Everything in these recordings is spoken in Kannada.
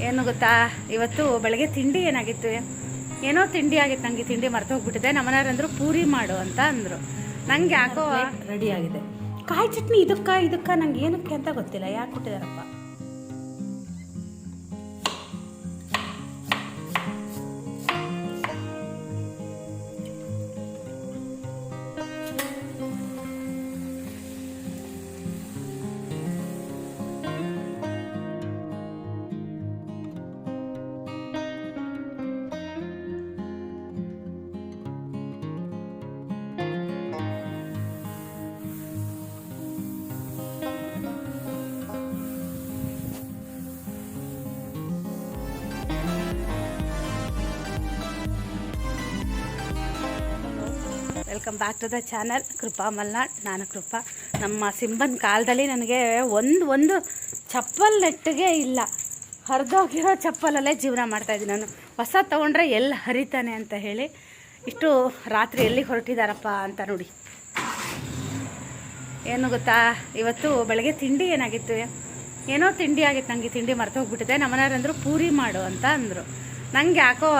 ಏನು ಗೊತ್ತಾ? ಇವತ್ತು ಬೆಳಗ್ಗೆ ತಿಂಡಿ ಏನಾಗಿತ್ತು? ಏನೋ ತಿಂಡಿ ಆಗಿತ್ತು. ನನಗೆ ತಿಂಡಿ ಮರ್ತು ಹೋಗ್ಬಿಟ್ಟಿದೆ. ನಮ್ಮನೆಯವ್ರು ಅಂದ್ರು, ಪೂರಿ ಮಾಡು ಅಂತ ಅಂದರು. ನಂಗೆ ಯಾಕೋ ರೆಡಿ ಆಗಿದೆ. ಕಾಯಿ ಚಟ್ನಿ ಇದಕ್ಕ ಇದಕ್ಕ ನಂಗೆ ಏನಕ್ಕೆ ಅಂತ ಗೊತ್ತಿಲ್ಲ. ಯಾಕೆ ಕೊಟ್ಟಿದಾರಪ್ಪ welcome back to the channel Krupa Malnad ನಾನು ಕೃಪಾ ನಮ್ಮ ಸಿಂಬನ್ ಕಾಲದಲ್ಲಿ ನನಗೆ ಒಂದು ಒಂದು ಚಪ್ಪಲ್ ನೆಟ್ಟಿಗೆ ಇಲ್ಲ. ಹರಿದೋಗಿರೋ ಚಪ್ಪಲಲ್ಲೇ ಜೀವನ ಮಾಡ್ತಾಯಿದ್ದೀನಿ ನಾನು. ಹೊಸ ತೊಗೊಂಡ್ರೆ ಎಲ್ಲಿ ಹರಿತಾನೆ ಅಂತ ಹೇಳಿ ಇಷ್ಟು ರಾತ್ರಿ ಎಲ್ಲಿ ಹೊರಟಿದಾರಪ್ಪ ಅಂತ ನೋಡಿ. ಏನು ಗೊತ್ತಾ? ಇವತ್ತು ಬೆಳಗ್ಗೆ ತಿಂಡಿ ಏನಾಗಿತ್ತು? ಏನೋ ತಿಂಡಿ ಆಗಿತ್ತು. ನನಗೆ ತಿಂಡಿ ಮರ್ತು ಹೋಗ್ಬಿಟ್ಟಿದೆ. ನಮ್ಮನೆಯವ್ರು ಅಂದರು ಪೂರಿ ಮಾಡು ಅಂತ ಅಂದರು. ನನಗೆ ಯಾಕೋ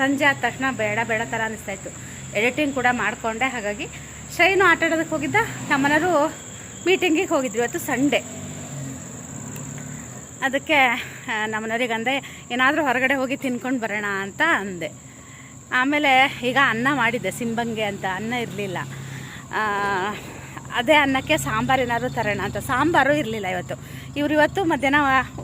ಸಂಜೆ ಆದ ತಕ್ಷಣ ಬೇಡ ಬೇಡ ಥರ ಅನಿಸ್ತಾ ಇತ್ತು. ಎಡಿಟಿಂಗ್ ಕೂಡ ಮಾಡಿಕೊಂಡೆ. ಹಾಗಾಗಿ ಶೈನು ಆಟ ಆಡೋದಕ್ಕೆ ಹೋಗಿದ್ದ. ನಮ್ಮನೆಯವರು ಮೀಟಿಂಗಿಗೆ ಹೋಗಿದ್ರು ಇವತ್ತು ಸಂಡೇ ಅದಕ್ಕೆ ನಮ್ಮನವ್ರಿಗೆ ಅಂದೆ ಏನಾದರೂ ಹೊರಗಡೆ ಹೋಗಿ ತಿನ್ಕೊಂಡು ಬರೋಣ ಅಂತ ಅಂದೆ. ಆಮೇಲೆ ಈಗ ಅನ್ನ ಮಾಡಿದ್ದೆ, ಸಿಂಬಂಗೆ ಅಂತ. ಅನ್ನ ಇರಲಿಲ್ಲ. ಅದೇ ಅನ್ನಕ್ಕೆ ಸಾಂಬಾರು ಏನಾದರೂ ತರೋಣ ಅಂತ. ಸಾಂಬಾರು ಇರಲಿಲ್ಲ ಇವತ್ತು. ಇವ್ರು ಇವತ್ತು ಮಧ್ಯಾಹ್ನ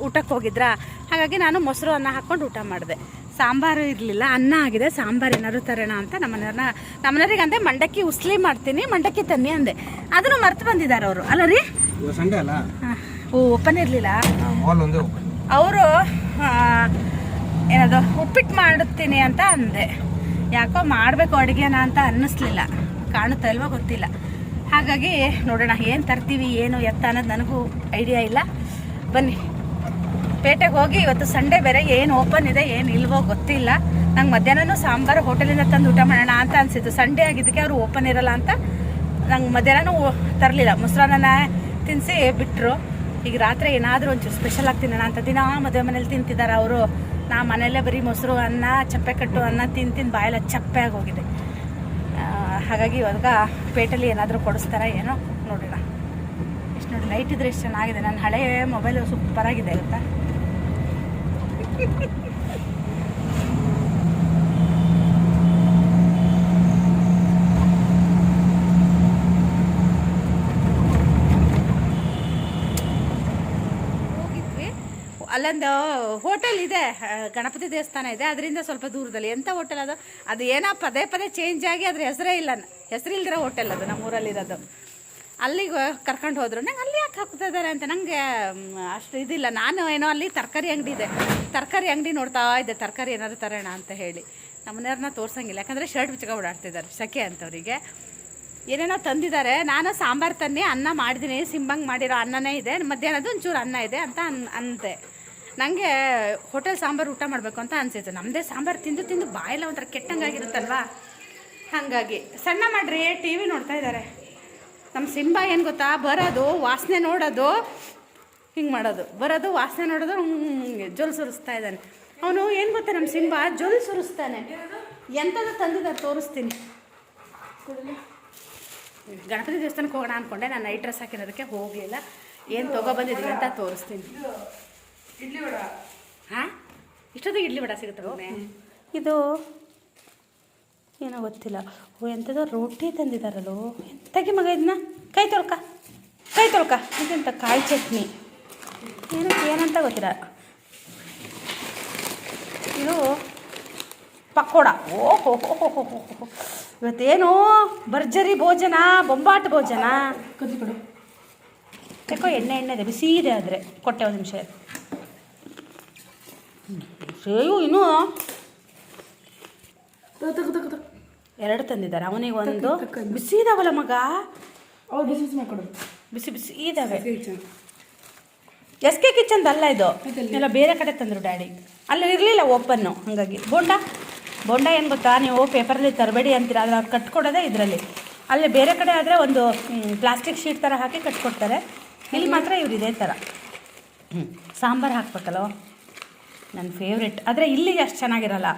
ಊಟಕ್ಕೆ ಹೋಗಿದ್ರಾ? ಹಾಗಾಗಿ ನಾನು ಮೊಸರು ಅನ್ನ ಹಾಕ್ಕೊಂಡು ಊಟ ಮಾಡಿದೆ. ಸಾಂಬಾರು ಇರಲಿಲ್ಲ ಅನ್ನ ಆಗಿದೆ ಸಾಂಬಾರು ಏನಾದ್ರು ತರೋಣ ಅಂತ ನಮ್ಮನೆಯವ್ರನ್ನ ನಮ್ಮನೆಯವ್ರಿಗೆ ಅಂದೆ ಮಂಡಕ್ಕಿ ಉಸ್ಲಿ ಮಾಡ್ತೀನಿ ಮಂಡಕ್ಕಿ ತನ್ನಿ ಅಂದೆ. ಅದನ್ನು ಮರೆತು ಬಂದಿದ್ದಾರೆ ಅವರು. ಅಲ್ಲ ರೀ? ಓ ಓಪನ್ ಇರಲಿಲ್ಲ? ಅವರು ಏನದು ಉಪ್ಪಿಟ್ಟು ಮಾಡುತ್ತೀನಿ ಅಂತ ಅಂದೆ. ಯಾಕೋ ಮಾಡಬೇಕು ಅಡುಗೆನ ಅಂತ ಅನ್ನಿಸ್ಲಿಲ್ಲ. ಕಾಣುತ್ತಾ ಇಲ್ವೋ ಗೊತ್ತಿಲ್ಲ. ಹಾಗಾಗಿ ನೋಡೋಣ ಏನು ತರ್ತೀವಿ ಏನು ಎತ್ತ ಅನ್ನೋದು ನನಗೂ ಐಡಿಯಾ ಇಲ್ಲ. ಬನ್ನಿ. ಪೇಟೆಗೆ ಹೋಗಿ ಇವತ್ತು ಸಂಡೇ ಬೇರೆ, ಏನು ಓಪನ್ ಇದೆ, ಏನು ಇಲ್ವೋ ಗೊತ್ತಿಲ್ಲ. ನಂಗೆ ಮಧ್ಯಾಹ್ನನೂ ಸಾಂಬಾರು ಹೋಟೆಲಿಂದ ತಂದು ಊಟ ಮಾಡೋಣ ಅಂತ ಅನಿಸಿತ್ತು ಸಂಡೇ ಆಗಿದ್ದಕ್ಕೆ ಅವರು ಓಪನ್ ಇರಲ್ಲ ಅಂತ ನಂಗೆ ಮಧ್ಯಾಹ್ನನೂ ತರಲಿಲ್ಲ. ಮೊಸರನ್ನ ತಿನ್ನಿಸಿ ಬಿಟ್ಟರು ಈಗ ರಾತ್ರಿ ಏನಾದರೂ ಒಂಚೂರು ಸ್ಪೆಷಲ್ ಆಗಿ ತಿನ್ನೋಣ ಅಂತ ದಿನ ಮದುವೆ ಮನೇಲಿ ತಿಂತಿದ್ದಾರೆ ಅವರು. ನಾ ಮನೆಯಲ್ಲೇ ಬರೀ ಮೊಸರು, ಅನ್ನ, ಚಪ್ಪೆ ಕಟ್ಟು, ಅನ್ನ ತಿಂದು ತಿಂದು ಬಾಯೆಲ್ಲ ಚಪ್ಪೆ ಆಗೋಗಿದೆ. ಹಾಗಾಗಿ ಇವಾಗ ಪೇಟಲ್ಲಿ ಏನಾದರೂ ಕೊಡಿಸ್ತಾರ ಏನೋ ನೋಡೋಣ. ಎಷ್ಟು ನೋಡಿ ಲೈಟ್ ಇದ್ರೆ ಎಷ್ಟು ಚೆನ್ನಾಗಿದೆ. ನನ್ನ ಹಳೆಯ ಮೊಬೈಲು ಸೂಪರಾಗಿದೆ ಅಂತ ಅಲ್ಲೊಂದು ಹೋಟೆಲ್ ಇದೆ ಗಣಪತಿ ದೇವಸ್ಥಾನ ಇದೆ, ಅದರಿಂದ ಸ್ವಲ್ಪ ದೂರದಲ್ಲಿ. ಎಂಥ ಹೋಟೆಲ್ ಅದು? ಅದು ಏನೋ ಪದೇ ಪದೇ ಚೇಂಜ್ ಆಗಿ ಅದ್ರ ಹೆಸರೇ ಇಲ್ಲ. ಹೆಸರಿಲ್ದಿರೋ ಹೋಟೆಲ್ ಅದು ನಮ್ಮ ಊರಲ್ಲಿರೋದು ಅಲ್ಲಿಗೆ ಕರ್ಕೊಂಡು ಹೋದ್ರು. ನಂಗೆ ಅಲ್ಲಿ ಯಾಕೆ ಹಾಕ್ತಾ ಇದ್ದಾರೆ ಅಂತ ನನಗೆ ಅಷ್ಟು ಇದಿಲ್ಲ. ನಾನು ಏನೋ ಅಲ್ಲಿ ತರಕಾರಿ ಅಂಗಡಿ ಇದೆ. ತರಕಾರಿ ಅಂಗಡಿ ನೋಡ್ತಾ ಇದ್ದೆ. ತರಕಾರಿ ಏನಾದ್ರು ತರೋಣ ಅಂತ ಹೇಳಿ. ನಮ್ಮನೆಯವ್ರನ್ನ ತೋರ್ಸಂಗಿಲ್ಲ. ಯಾಕಂದರೆ ಶರ್ಟ್ ಬಿಚ್ಚಕ ಓಡಾಡ್ತಿದ್ದಾರೆ ಸಖೆ ಅಂತವರಿಗೆ. ಏನೇನೋ ತಂದಿದ್ದಾರೆ. ನಾನು ಸಾಂಬಾರು ತನ್ನಿ, ಅನ್ನ ಮಾಡಿದ್ದೀನಿ ಸಿಂಬಂಗ್ ಮಾಡಿರೋ ಅನ್ನನೇ ಇದೆ. ಮಧ್ಯಾಹ್ನದ ಒಂಚೂರು ಅನ್ನ ಇದೆ ಅಂತ ಅನ್, ಅಂತೆ. ನನಗೆ ಹೋಟೆಲ್ ಸಾಂಬಾರು ಊಟ ಮಾಡಬೇಕು ಅಂತ ಅನಿಸಿತ್ತು. ನಮ್ಮದೇ ಸಾಂಬಾರು ತಿಂದು ತಿಂದು ಬಾಯೆಲ್ಲ ಒಂಥರ ಕೆಟ್ಟಂಗಾಗಿರುತ್ತಲ್ವಾ? ಹಾಗಾಗಿ. ಸಣ್ಣ ಮಾಡಿರಿ ಟಿ ವಿ ನೋಡ್ತಾ ಇದ್ದಾರೆ. ನಮ್ಮ ಸಿಂಬ ಏನು ಗೊತ್ತಾ? ಬರೋದು ವಾಸನೆ ನೋಡೋದು ಹಿಂಗೆ ಮಾಡೋದು. ಬರೋದು ವಾಸನೆ ನೋಡೋದು ಹ್ಞೂ ಜೊಲ್ ಸುರಿಸ್ತಾ ಇದ್ದಾನೆ. ಅವನು ಏನು ಗೊತ್ತಾ ನಮ್ಮ ಸಿಂಬ ಜೊಲ್ ಸುರಿಸ್ತಾನೆ. ಎಂಥದ್ದು ತಂದಿದ್ದಾರೆ ತೋರಿಸ್ತೀನಿ. ಗಣಪತಿ ದೇವಸ್ಥಾನಕ್ಕೆ ಹೋಗೋಣ ಅಂದ್ಕೊಂಡೆ ನಾನು ನೈಟ್ ಡ್ರೆಸ್ ಹಾಕಿರೋದಕ್ಕೆ ಹೋಗಲಿಲ್ಲ. ಏನು ತೊಗೊಬಂದಿದ್ದೀನಿ ಅಂತ ತೋರಿಸ್ತೀನಿ. ಹಾಂ? ಇಷ್ಟೊತ್ತಿಗೆ ಇಡ್ಲಿ ವಡ ಸಿಗುತ್ತೆ ಇದು ಏನೋ ಗೊತ್ತಿಲ್ಲ. ಓ ಎಂಥದೋ ರೊಟ್ಟಿ ತಂದಿದ್ದಾರಲ್ಲೋ ತೆಗಿ ಮಗ ಇದನ್ನ ಕೈ ತೊಳ್ಕ. ಕೈ ತೊಳ್ಕ. ಇದೆಂತ ಕಾಯಿ ಚಟ್ನಿ. ಏನಕ್ಕೆ ಏನಂತ ಗೊತ್ತಿಲ್ಲ. ಇದು ಪಕೋಡ. ಓ ಹೋ ಹೋ. ಇವತ್ತೇನು ಭರ್ಜರಿ ಭೋಜನ ಬೊಂಬಾಟ್ ಭೋಜನ. ಯಾಕೋ ಎಣ್ಣೆ ಎಣ್ಣೆ ಇದೆ. ಬಿಸಿ ಇದೆ ಆದರೆ. ಕೊಟ್ಟೆ ಒಂದು ನಿಮಿಷ. ಅಯ್ಯೋ ಇನ್ನೂ ಎರಡು ತಂದಿದ್ದಾರೆ. ಅವನಿಗೆ ಒಂದು ಬಿಸಿ ಇದಾವಲ್ಲ ಮಗ? ಅವ್ರು ಬಿಸಿ ಬಿಸಿ ಮಾಡ್ಕೊಡು ಬಿಸಿ ಬಿಸಿ ಇದಾವೆ. ಎಸ್ ಕೆ ಕಿಚನ್ದು ಅಲ್ಲ ಇದು? ಎಲ್ಲ ಬೇರೆ ಕಡೆ ತಂದರು ಡ್ಯಾಡಿ. ಅಲ್ಲಿ ಇರಲಿಲ್ಲ ಓಪನ್ನು ಹಾಗಾಗಿ. ಬೋಂಡ? ಬೋಂಡ ಏನು ಗೊತ್ತಾ? ನೀವು ಪೇಪರಲ್ಲಿ ತರಬೇಡಿ ಅಂತೀರ? ಆದರೆ ಅವ್ರು ಕಟ್ಕೊಡೋದೇ ಇದರಲ್ಲಿ. ಅಲ್ಲಿ ಬೇರೆ ಕಡೆ ಆದರೆ ಒಂದು ಪ್ಲಾಸ್ಟಿಕ್ ಶೀಟ್ ಥರ ಹಾಕಿ ಕಟ್ಕೊಡ್ತಾರೆ. ಇಲ್ಲಿ ಮಾತ್ರ ಇವ್ರು ಇದೇ ಥರ ಹ್ಞೂ ಸಾಂಬಾರು ಹಾಕ್ಬೇಕಲ್ಲ ನನ್ನ ಫೇವ್ರೆಟ್ ಆದರೆ ಇಲ್ಲಿಗೆ ಅಷ್ಟು ಚೆನ್ನಾಗಿರಲ್ಲ.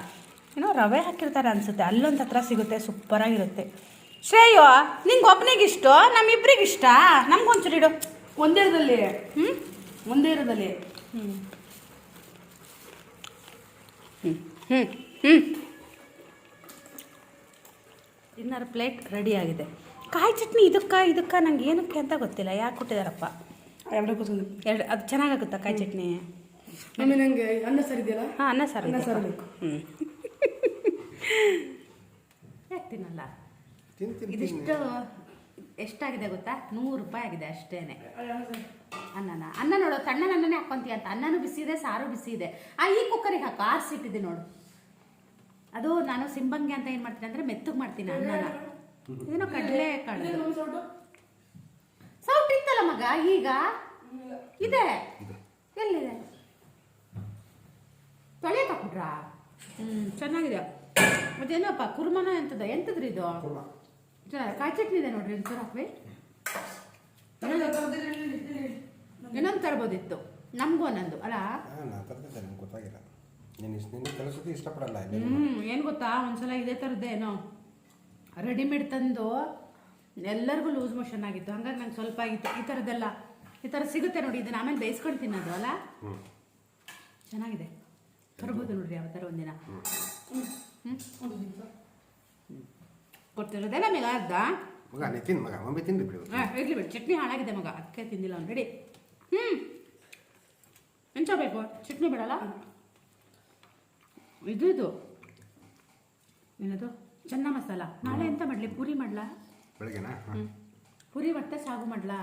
ಏನೋ ರವೆ ಹಾಕಿರ್ತಾರೆ ಅನಿಸುತ್ತೆ. ಅಲ್ಲೊಂದು ಹತ್ರ ಸಿಗುತ್ತೆ ಸೂಪರಾಗಿರುತ್ತೆ. ಶ್ರೇಯೋ ನಿಂಗೆ ಒಬ್ಬನಿಗೆ ಇಷ್ಟ? ನಮ್ಮಿಬ್ರಿಗೆ ಇಷ್ಟ? ನಮ್ಗೊಂಚೂರು ಇಡು. ಒಂದೇ ಇರದಲ್ಲಿ. ಹ್ಞೂ ಒಂದೇ ಇರದಲ್ಲಿ. ಹ್ಞೂ ಹ್ಞೂ ಹ್ಞೂ ಇನ್ನರ ಪ್ಲೇಟ್ ರೆಡಿ ಆಗಿದೆ. ಕಾಯಿ ಚಟ್ನಿ ಇದಕ್ಕೆ ಇದಕ್ಕೆ? ನಂಗೆ ಏನಕ್ಕೆ ಅಂತ ಗೊತ್ತಿಲ್ಲ. ಯಾಕೆ ಕೊಟ್ಟಿದಾರಪ್ಪ? ಎರಡು ಎರಡು ಅದು ಚೆನ್ನಾಗಾಗುತ್ತಾ ಕಾಯಿ ಚಟ್ನಿ? ನಂಗೆ ಅನ್ನ ಸರಿ ಇದೆಯಲ್ಲ? ಹಾಂ ಅನ್ನ ಸಾರು ಅನ್ನ. ಸಾರು ಬೇಕು. ಹ್ಞೂ ಯಾಕೆ ತಿನ್ನಲ್ಲ? ಇದಿಷ್ಟು ಎಷ್ಟಾಗಿದೆ ಗೊತ್ತಾ? ನೂರು ರೂಪಾಯಿ ಆಗಿದೆ ಅಷ್ಟೇನೆ. ಅನ್ನನ ಅನ್ನ ನೋಡು ತಣ್ಣನ ಅನ್ನನೇ ಹಾಕೊಂತೀಯ ಅಂತ. ಅನ್ನನೂ ಬಿಸಿ ಇದೆ ಸಾರು ಬಿಸಿ ಇದೆ. ಆ ಈ ಕುಕ್ಕರಿಗೆ ಹಾಕು ಆರಿಸಿಟ್ಟಿದ್ದೆ ನೋಡು. ಅದು ನಾನು ಸಿಂಬಂಗಿ ಅಂತ ಏನು ಮಾಡ್ತೀನಿ ಅಂದರೆ ಮೆತ್ತಗೆ ಮಾಡ್ತೀನಿ ಅನ್ನನ. ಏನೋ ಕಡಲೆ ಕಾಳು. ಸೌಟ್? ಇತ್ತಲ್ಲ ಮಗ ಈಗ? ಇದೆ? ಎಲ್ಲಿದೆ? ತೊಳೆಯಕ್ಕೆ ಹಾಕ್ಬಿಟ್ರಾ? ಹ್ಞೂ ಚೆನ್ನಾಗಿದೆ. ಅದೇನಪ್ಪ ಕುರ್ಮನ ಎಂತದ? ಎಂತದ್ರಿ ಇದು? ಚೆನ್ನಾಗಿ ಕಾಯಿ ಚಟ್ನಿ ಇದೆ ನೋಡ್ರಿ ಒಂಚೂರು ಹಾಕ್ವಿ ಇನ್ನೊಂದು ತರ್ಬೋದಿತ್ತು. ನಮಗೂ ಒಂದೊಂದು ಅಲ್ಲ? ನಾನು ತರ್ತಿದ್ದೆ ನಿಮ್ಗೆ ಗೊತ್ತಾಗಿಲ್ಲ. ನೀನು ಇಷ್ಟು ನಿನ್ನ ಕೆಲಸಕ್ಕೆ ಇಷ್ಟಪಡಲ್ಲ ಹ್ಞೂ ಏನು ಗೊತ್ತಾ? ಒಂದ್ಸಲ ಇದೇ ಥರದ್ದೇನೋ ರೆಡಿಮೇಡ್ ತಂದು ಎಲ್ಲರಿಗೂ ಲೂಸ್ ಮೋಷನ್ ಆಗಿತ್ತು. ಹಂಗಾಗಿ ನಂಗೆ ಸ್ವಲ್ಪ ಆಗಿತ್ತು. ಈ ಥರದ್ದೆಲ್ಲ ಈ ಥರ ಸಿಗುತ್ತೆ ನೋಡಿ ಇದನ್ನ ಆಮೇಲೆ ಬೇಯಿಸ್ಕೊಂಡು ತಿನ್ನೋದು ಅಲ್ಲ? ಚೆನ್ನಾಗಿದೆ. ತರ್ಬೋದು ನೋಡ್ರಿ ಯಾವ ಥರ ಒಂದಿನ ಕೊಡ್ತಿರೋದೇ ನಮಗೆ ಅರ್ಧ. ಮಗ ನೀ ತಿನ್ ಮಗ ಮಮ್ಮಿ ತಿಂದು ಬಿಡು. ಹಾಂ ಇರ್ಲಿ ಬಿಡಿ ಚಟ್ನಿ ಹಾಳಾಗಿದೆ ಮಗ ಅದಕ್ಕೆ ತಿಂದಿಲ್ಲ ಅವ್ನು ರೆಡಿ ಹ್ಞೂ ಎಂಚಬೇಕು ಚಟ್ನಿ ಬಿಡಲ್ಲ? ಇದು ಇದು. ಏನದು? ಚೆನ್ನ ಮಸಾಲ. ನಾಳೆ ಎಂತ ಮಾಡಲಿ? ಪೂರಿ ಮಾಡ್ಲಾ? ಬೆಳಗ್ಗೆನಾ? ಪೂರಿ ಮತ್ತೆ ಸಾಗು ಮಾಡ್ಲಾ?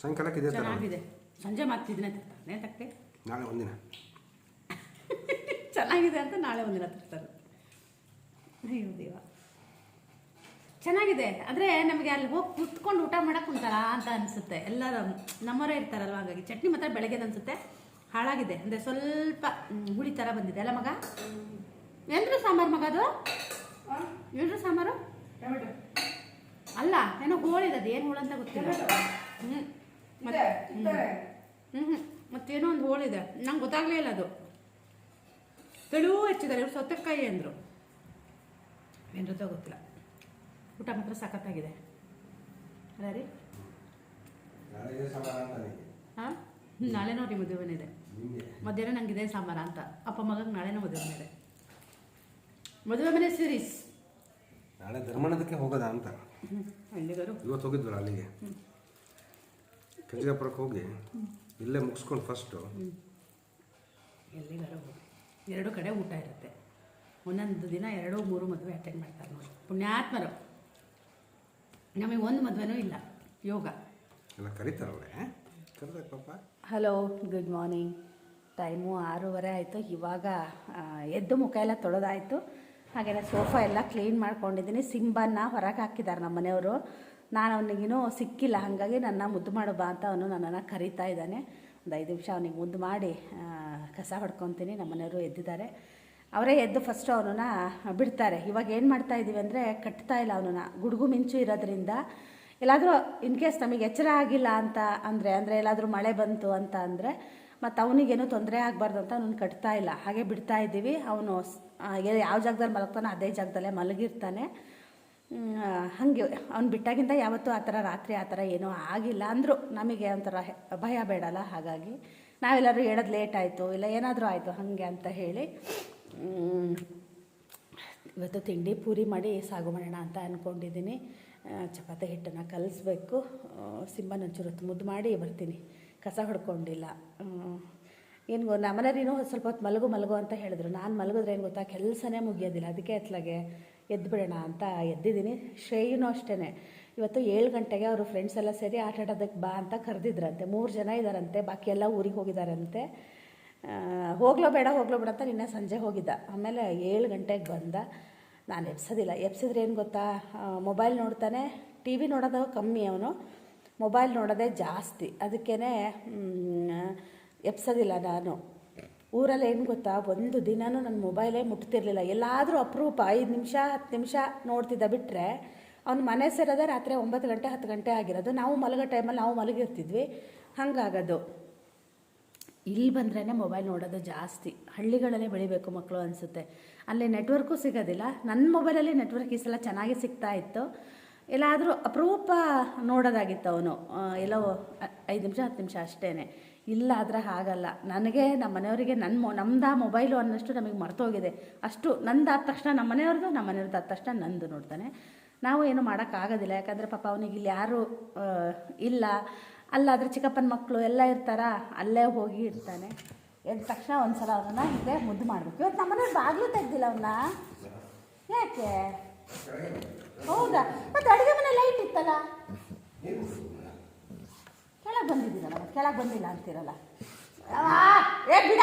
ಸಾಯಂಕಾಲಕ್ಕೆ ಇದೇ ಚೆನ್ನಾಗಿದೆ. ಸಂಜೆ ಮಾಡ್ತಿದ್ದೀನಿ ನಾಳೆ ಒಂದಿನ. ಚೆನ್ನಾಗಿದೆ ಅಂತ ನಾಳೆ ಒಂದಿನ ತರ್ತಾರೆ. ಅಯ್ಯೋ ದೇವ. ಚೆನ್ನಾಗಿದೆ. ಆದರೆ ನಮಗೆ ಅಲ್ಲಿ ಹೋಗಿ ಕುತ್ಕೊಂಡು ಊಟ ಮಾಡಕ್ಕೆ ಕುಂತಾರ ಅಂತ ಅನಿಸುತ್ತೆ. ಎಲ್ಲರೂ ನಮ್ಮವರೇ ಇರ್ತಾರಲ್ವ ಹಾಗಾಗಿ ಚಟ್ನಿ ಮಾತ್ರ ಬೆಳಗ್ಗೆದು ಅನಿಸುತ್ತೆ. ಹಾಳಾಗಿದೆ. ಅಂದರೆ ಸ್ವಲ್ಪ ಹುಳಿ ಥರ ಬಂದಿದೆ. ಅಲ್ಲ ಮಗ? ಎಂದ್ರು ಸಾಂಬಾರು ಮಗ ಅದು? ಏನರ ಸಾಂಬಾರು? ಅಲ್ಲ ಏನೋ ಹೋಳಿದೆ ಅದು ಏನು ಹೋಳು ಅಂತ ಗೊತ್ತಿಲ್ಲ. ಹ್ಞೂ ಮತ್ತೆ ಹ್ಞೂ ಹ್ಞೂ ಮತ್ತೇನೋ ಒಂದು ಹೋಳಿದೆ ನಂಗೆ ಗೊತ್ತಾಗಲೇ ಇಲ್ಲ ಅದು. ತೆಳುವು ಹೆಚ್ಚಿದ್ದಾರೆ ಇವರು ಸೌತೆಕಾಯಿ ಅಂದರು. ಏನ್ರತ ಗೊತ್ತಿಲ್ಲ ಊಟ ಮಾತ್ರ ಸಖತ್ತಾಗಿದೆ ಅಲ್ಲ ರೀ? ಇದೇ ಹಾಂ? ನಾಳೆ ನೋಡಿ ಮದುವೆ ನಿಮಗೆ ಮಧ್ಯಾಹ್ನ ನಂಗಿದೆ ಇದೆ ಸಾಂಬಾರ ಅಂತ. ಅಪ್ಪ ಮಗಗೆ ನಾಳೆ ಮದುವೆ ಮನೆ ಇದೆ ಮದುವೆ ಮನೆ ಸೀರೀಸ್ ನಾಳೆ ಧರ್ಮಣದಕ್ಕೆ ಹೋಗೋದಾ ಅಂತ. ಇವತ್ತು ಹೋಗಿದ್ವಲ್ಲ ಅಲ್ಲಿಗೆ. ಕೆಂಜಗಾಪುರಕ್ಕೆ ಹೋಗಿ. ಇಲ್ಲೇ ಮುಗಿಸ್ಕೊಂಡು ಫಸ್ಟು ಎಲ್ಲಿಗಾರ ಹೋಗಿ. ಎರಡು ಕಡೆ ಊಟ ಇರುತ್ತೆ. ಒಂದೊಂದು ದಿನ ಎರಡು ಮೂರು ಮದುವೆ ಅಟೆಂಡ್ ಮಾಡ್ತಾರೆ ನೋಡಿ. ಪುಣ್ಯಾತ್ಮರು. ನಮಗೆ ಒಂದು ಮದುವೆನೂ ಇಲ್ಲ ಯೋಗ. ಎಲ್ಲ ಕರೀತಾರವ್ರೆ ಪಾಪ? ಹಲೋ ಗುಡ್ ಮಾರ್ನಿಂಗ್ ಟೈಮು ಆರೂವರೆ ಆಯಿತು. ಇವಾಗ ಎದ್ದು ಮುಖ ಎಲ್ಲ ತೊಳೆದಾಯಿತು. ಹಾಗೆಲ್ಲ ಸೋಫಾ ಎಲ್ಲ ಕ್ಲೀನ್ ಮಾಡ್ಕೊಂಡಿದ್ದೀನಿ. ಸಿಂಬನ್ನ ಹೊರಗೆ ಹಾಕಿದ್ದಾರೆ ನಮ್ಮ ಮನೆಯವರು. ನಾನು ಅವನಿಗಿನ್ನೂ ಸಿಕ್ಕಿಲ್ಲ ಹಾಗಾಗಿ ನನ್ನ ಮುದ್ದು ಮಾಡು ಬಾ ಅಂತ ಅವನು ನನ್ನನ್ನು ಕರಿತಾ ಇದ್ದಾನೆ. ಒಂದು ಐದು ನಿಮಿಷ ಅವನಿಗೆ ಮುದ್ದು ಮಾಡಿ ಕಸ ಹೊಡ್ಕೊತೀನಿ ನಮ್ಮ ಮನೆಯವರು ಎದ್ದಿದ್ದಾರೆ. ಅವರೇ ಎದ್ದು ಫಸ್ಟು ಅವನನ್ನ ಬಿಡ್ತಾರೆ. ಇವಾಗ ಏನು ಮಾಡ್ತಾ ಇದ್ದೀವಿ ಅಂದರೆ ಕಟ್ತಾ ಇಲ್ಲ ಅವನನ್ನ. ಗುಡುಗು ಮಿಂಚು ಇರೋದ್ರಿಂದ ಎಲ್ಲಾದರೂ ಇನ್ ಕೇಸ್ ನಮಗೆ ಎಚ್ಚರ ಆಗಿಲ್ಲ ಅಂತ ಅಂದರೆ ಅಂದರೆ ಎಲ್ಲಾದರೂ ಮಳೆ ಬಂತು ಅಂತ ಅಂದರೆ ಮತ್ತು ಅವನಿಗೇನು ತೊಂದರೆ ಆಗಬಾರ್ದು ಅಂತ ಅವನು ಕಟ್ತಾ ಇಲ್ಲ. ಹಾಗೆ ಬಿಡ್ತಾ ಇದ್ದೀವಿ. ಅವನು ಯಾವ ಜಾಗದಲ್ಲಿ ಮಲಗ್ತಾನೋ ಅದೇ ಜಾಗದಲ್ಲೇ ಮಲಗಿರ್ತಾನೆ. ಹಾಗೆ ಅವ್ನು ಬಿಟ್ಟಾಗಿಂದ ಯಾವತ್ತೂ ಆ ಥರ ರಾತ್ರಿ ಆ ಥರ ಏನೂ ಆಗಿಲ್ಲ ಅಂದರು ನಮಗೆ ಒಂಥರ ಭಯ ಬೇಡಲ್ಲ ಹಾಗಾಗಿ ನಾವೆಲ್ಲರೂ ಹೇಳೋದು ಲೇಟ್ ಆಯಿತು, ಇಲ್ಲ ಏನಾದರೂ ಆಯಿತು ಹಾಗೆ ಅಂತ ಹೇಳಿ ಇವತ್ತು ತಿಂಡಿ ಪೂರಿ ಮಾಡಿ ಸಾಗು ಮಾಡೋಣ ಅಂತ ಅಂದ್ಕೊಂಡಿದ್ದೀನಿ ಚಪಾತಿ ಹಿಟ್ಟನ್ನು ಕಲಿಸ್ಬೇಕು. ಸಿಂಬನೊಂಚೂರು ಹೊತ್ತು ಮುದ್ದು ಮಾಡಿ ಬರ್ತೀನಿ. ಕಸ ಹೊಡ್ಕೊಂಡಿಲ್ಲ. ಏನು ಗೊ ನಮ್ಮನೇರಿನೂ ಸ್ವಲ್ಪ ಹೊತ್ತು ಮಲಗು ಮಲಗು ಅಂತ ಹೇಳಿದ್ರು. ನಾನು ಮಲಗಿದ್ರೆ ಏನು ಗೊತ್ತಾ? ಕೆಲಸನೇ ಮುಗಿಯೋದಿಲ್ಲ. ಅದಕ್ಕೆ ಎತ್ಲಾಗೆ ಎದ್ದು ಬಿಡೋಣ ಅಂತ ಎದ್ದಿದ್ದೀನಿ. ಶ್ರೇಯನೂ ಅಷ್ಟೇ ಇವತ್ತು ಏಳು ಗಂಟೆಗೆ ಅವರು ಫ್ರೆಂಡ್ಸ್ ಎಲ್ಲ ಸೇರಿ ಆಟ ಆಡೋದಕ್ಕೆ ಬಾ ಅಂತ ಕರೆದಿದ್ರಂತೆ. ಮೂರು ಜನ ಇದ್ದಾರಂತೆ ಬಾಕಿ ಎಲ್ಲ ಊರಿಗೆ ಹೋಗಿದ್ದಾರಂತೆ ಹೋಗ್ಲೋ ಬೇಡ ಹೋಗ್ಲೋ ಬೇಡ ಅಂತ ನಿನ್ನೆ ಸಂಜೆ ಹೋಗಿದ್ದ. ಆಮೇಲೆ ಏಳು ಗಂಟೆಗೆ ಬಂದ. ನಾನು ಎಬ್ಸೋದಿಲ್ಲ. ಎಬ್ಸಿದ್ರೆ ಏನು ಗೊತ್ತಾ? ಮೊಬೈಲ್ ನೋಡ್ತಾನೆ. ಟಿ ವಿ ನೋಡೋದು ಕಮ್ಮಿ ಅವನು. ಮೊಬೈಲ್ ನೋಡೋದೇ ಜಾಸ್ತಿ. ಅದಕ್ಕೇ ಎಬ್ಸೋದಿಲ್ಲ ನಾನು. ಊರಲ್ಲಿ ಏನು ಗೊತ್ತಾ? ಒಂದು ದಿನವೂ ನನ್ನ ಮೊಬೈಲೇ ಮುಟ್ತಿರ್ಲಿಲ್ಲ. ಎಲ್ಲಾದರೂ ಅಪರೂಪ ಐದು ನಿಮಿಷ, ಹತ್ತು ನಿಮಿಷ ನೋಡ್ತಿದ್ದ ಬಿಟ್ಟರೆ ಅವ್ನು ಮನೆ ಸೇರೋದೇ ರಾತ್ರಿ ಒಂಬತ್ತು ಗಂಟೆ, ಹತ್ತು ಗಂಟೆ ಆಗಿರೋದು. ನಾವು ಮಲಗೋ ಟೈಮಲ್ಲಿ ನಾವು ಮಲಗಿರ್ತಿದ್ವಿ. ಹಂಗಾಗೋದು. ಇಲ್ಲಿ ಬಂದ್ರೇ ಮೊಬೈಲ್ ನೋಡೋದು ಜಾಸ್ತಿ. ಹಳ್ಳಿಗಳಲ್ಲೇ ಬೆಳಿಬೇಕು ಮಕ್ಕಳು ಅನಿಸುತ್ತೆ. ಅಲ್ಲಿ ನೆಟ್ವರ್ಕು ಸಿಗೋದಿಲ್ಲ. ನನ್ನ ಮೊಬೈಲಲ್ಲಿ ನೆಟ್ವರ್ಕ್ ಈ ಸಲ ಚೆನ್ನಾಗಿ ಸಿಗ್ತಾ ಇತ್ತು. ಎಲ್ಲಾದರೂ ಅಪರೂಪ ನೋಡೋದಾಗಿತ್ತು ಅವನು. ಎಲ್ಲೋ ಐದು ನಿಮಿಷ, ಹತ್ತು ನಿಮಿಷ ಅಷ್ಟೇ ಇಲ್ಲ ಆದರೆ ಹಾಗಲ್ಲ. ನನಗೆ ನಮ್ಮ ಮನೆಯವರಿಗೆ ನನ್ನ ಮೊ, ನಮ್ದು ಆ ಮೊಬೈಲು ಅನ್ನೋಷ್ಟು ನಮಗೆ ಮರ್ತೋಗಿದೆ. ಅಷ್ಟು ನಂದು ಆದ ತಕ್ಷಣ ನಮ್ಮ ಮನೆಯವ್ರದ್ದು ನಮ್ಮ ಮನೆಯವ್ರದ್ದು ಆದ ತಕ್ಷಣ ನಂದು ನೋಡ್ತಾನೆ. ನಾವು ಏನು ಮಾಡೋಕ್ಕಾಗೋದಿಲ್ಲ ಯಾಕಂದರೆ ಪಾಪ ಅವನಿಗೆ ಇಲ್ಲಿ ಯಾರೂ ಇಲ್ಲ. ಅಲ್ಲಾದರೆ ಚಿಕ್ಕಪ್ಪನ ಮಕ್ಕಳು ಎಲ್ಲ ಇರ್ತಾರ? ಅಲ್ಲೇ ಹೋಗಿ ಇರ್ತಾನೆ. ಎದ್ದ ತಕ್ಷಣ ಒಂದು ಸಲ ಅವನನ್ನ ಹೀಗೆ ಮುದ್ದು ಮಾಡಬೇಕು. ಇವತ್ತು ನಮ್ಮನೆ ಬಾಗಿಲು ತೆಗ್ದಿಲ್ಲ ಅವನ್ನ ಯಾಕೆ? ಹೌದಾ? ಮತ್ತು ಅಡುಗೆ ಮನೆ ಲೈಟ್ ಇತ್ತಲ್ಲ? ಕೆಳಗೆ ಬಂದಿದ್ದೀರಲ್ಲ ಮತ್ತೆ? ಕೆಳಗೆ ಬಂದಿಲ್ಲ ಅಂತೀರಲ್ಲ? ಏ ಬಿಡ.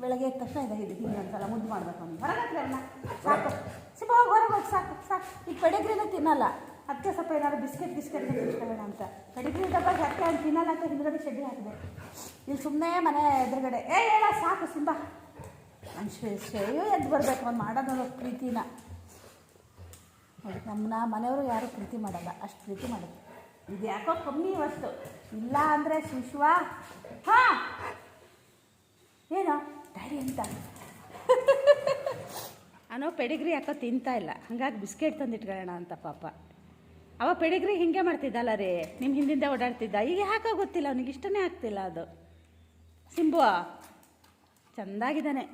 ಬೆಳಗ್ಗೆ ಎದ್ದ ತಕ್ಷಣ ಇದೆ ಇದು ಹಿಂಗೆ ಒಂದ್ಸಲ ಮುದ್ದು ಮಾಡ್ಬೇಕು ಅಂತ ಹೊರಗೆ ಅವ್ರನ್ನ ಸಾಕು. ಸ್ವಲ್ಪ ಹೋಗಿ ಹೊರಗೆ ಹೋಗಿ ಸಾಕು ಸಾಕು. ಈಗ ಪೆಡಿಗ್ರಿನ ತಿನ್ನಲ್ಲ. ಅದಕ್ಕೆ ಸ್ವಲ್ಪ ಏನಾದ್ರು ಬಿಸ್ಕೆಟ್ ಬಿಸ್ಕೆಟ್ ತಿನ್ನಿಸ್ಕೊಳ್ಳೋಣ ಅಂತ. ಪೆಡಿಗ್ರಿ ಡಬ್ಬ ಜಾಸ್ತಿ ಅಂತ ತಿನ್ನಲ್ಲ ಅಂತ ಹಿಂದ್ಗಡೆ ಶೆಡ್ಡಿ ಹಾಕಿದೆ. ಇಲ್ಲಿ ಸುಮ್ಮನೆ ಮನೆ ಎದುರುಗಡೆ. ಏ ಹೇಳ ಸಾಕು ಸಿಂಬ. ಶ್ರೇ, ಶ್ರೇಯು ಎದ್ದು ಬರಬೇಕು, ಅವ್ನು ಮಾಡೋದು ಪ್ರೀತಿನ. ನಮ್ಮನ್ನ ಮನೆಯವರು ಯಾರೂ ಪ್ರೀತಿ ಮಾಡಲ್ಲ, ಅಷ್ಟು ಪ್ರೀತಿ ಮಾಡೋದು ಇದು ಯಾಕೋ ಕಮ್ಮಿ ವಸ್ತು ಇಲ್ಲ ಅಂದರೆ ಶಿಶುವ ಹಾಂ! ಏನೋ, ಡ್ಯಾಡಿ ಅಂತ ಅನ್ನೋ ಪೆಡಿಗ್ರಿ ಯಾಕೋ ತಿಂತಾ ಇಲ್ಲ. ಹಂಗಾಗಿ ಬಿಸ್ಕೆಟ್ ತಂದಿಟ್ಕೊಳ್ಳೋಣ ಅಂತ ಪಾಪ. ಅವ ಪೆಡಿಗ್ರಿ ಹಿಂಗೆ ಮಾಡ್ತಿದ್ದಲ್ಲ ರೀ ನಿಮ್ಮ ಹಿಂದಿಂದ ಓಡಾಡ್ತಿದ್ದ. ಈಗ ಯಾಕೋ ಗೊತ್ತಿಲ್ಲ, ಅವ್ನಿಗೆ ಇಷ್ಟನೇ ಆಗ್ತಿಲ್ಲ ಅದು. ಸಿಂಬು ಚಂದಾಗಿದ್ದಾನೆ.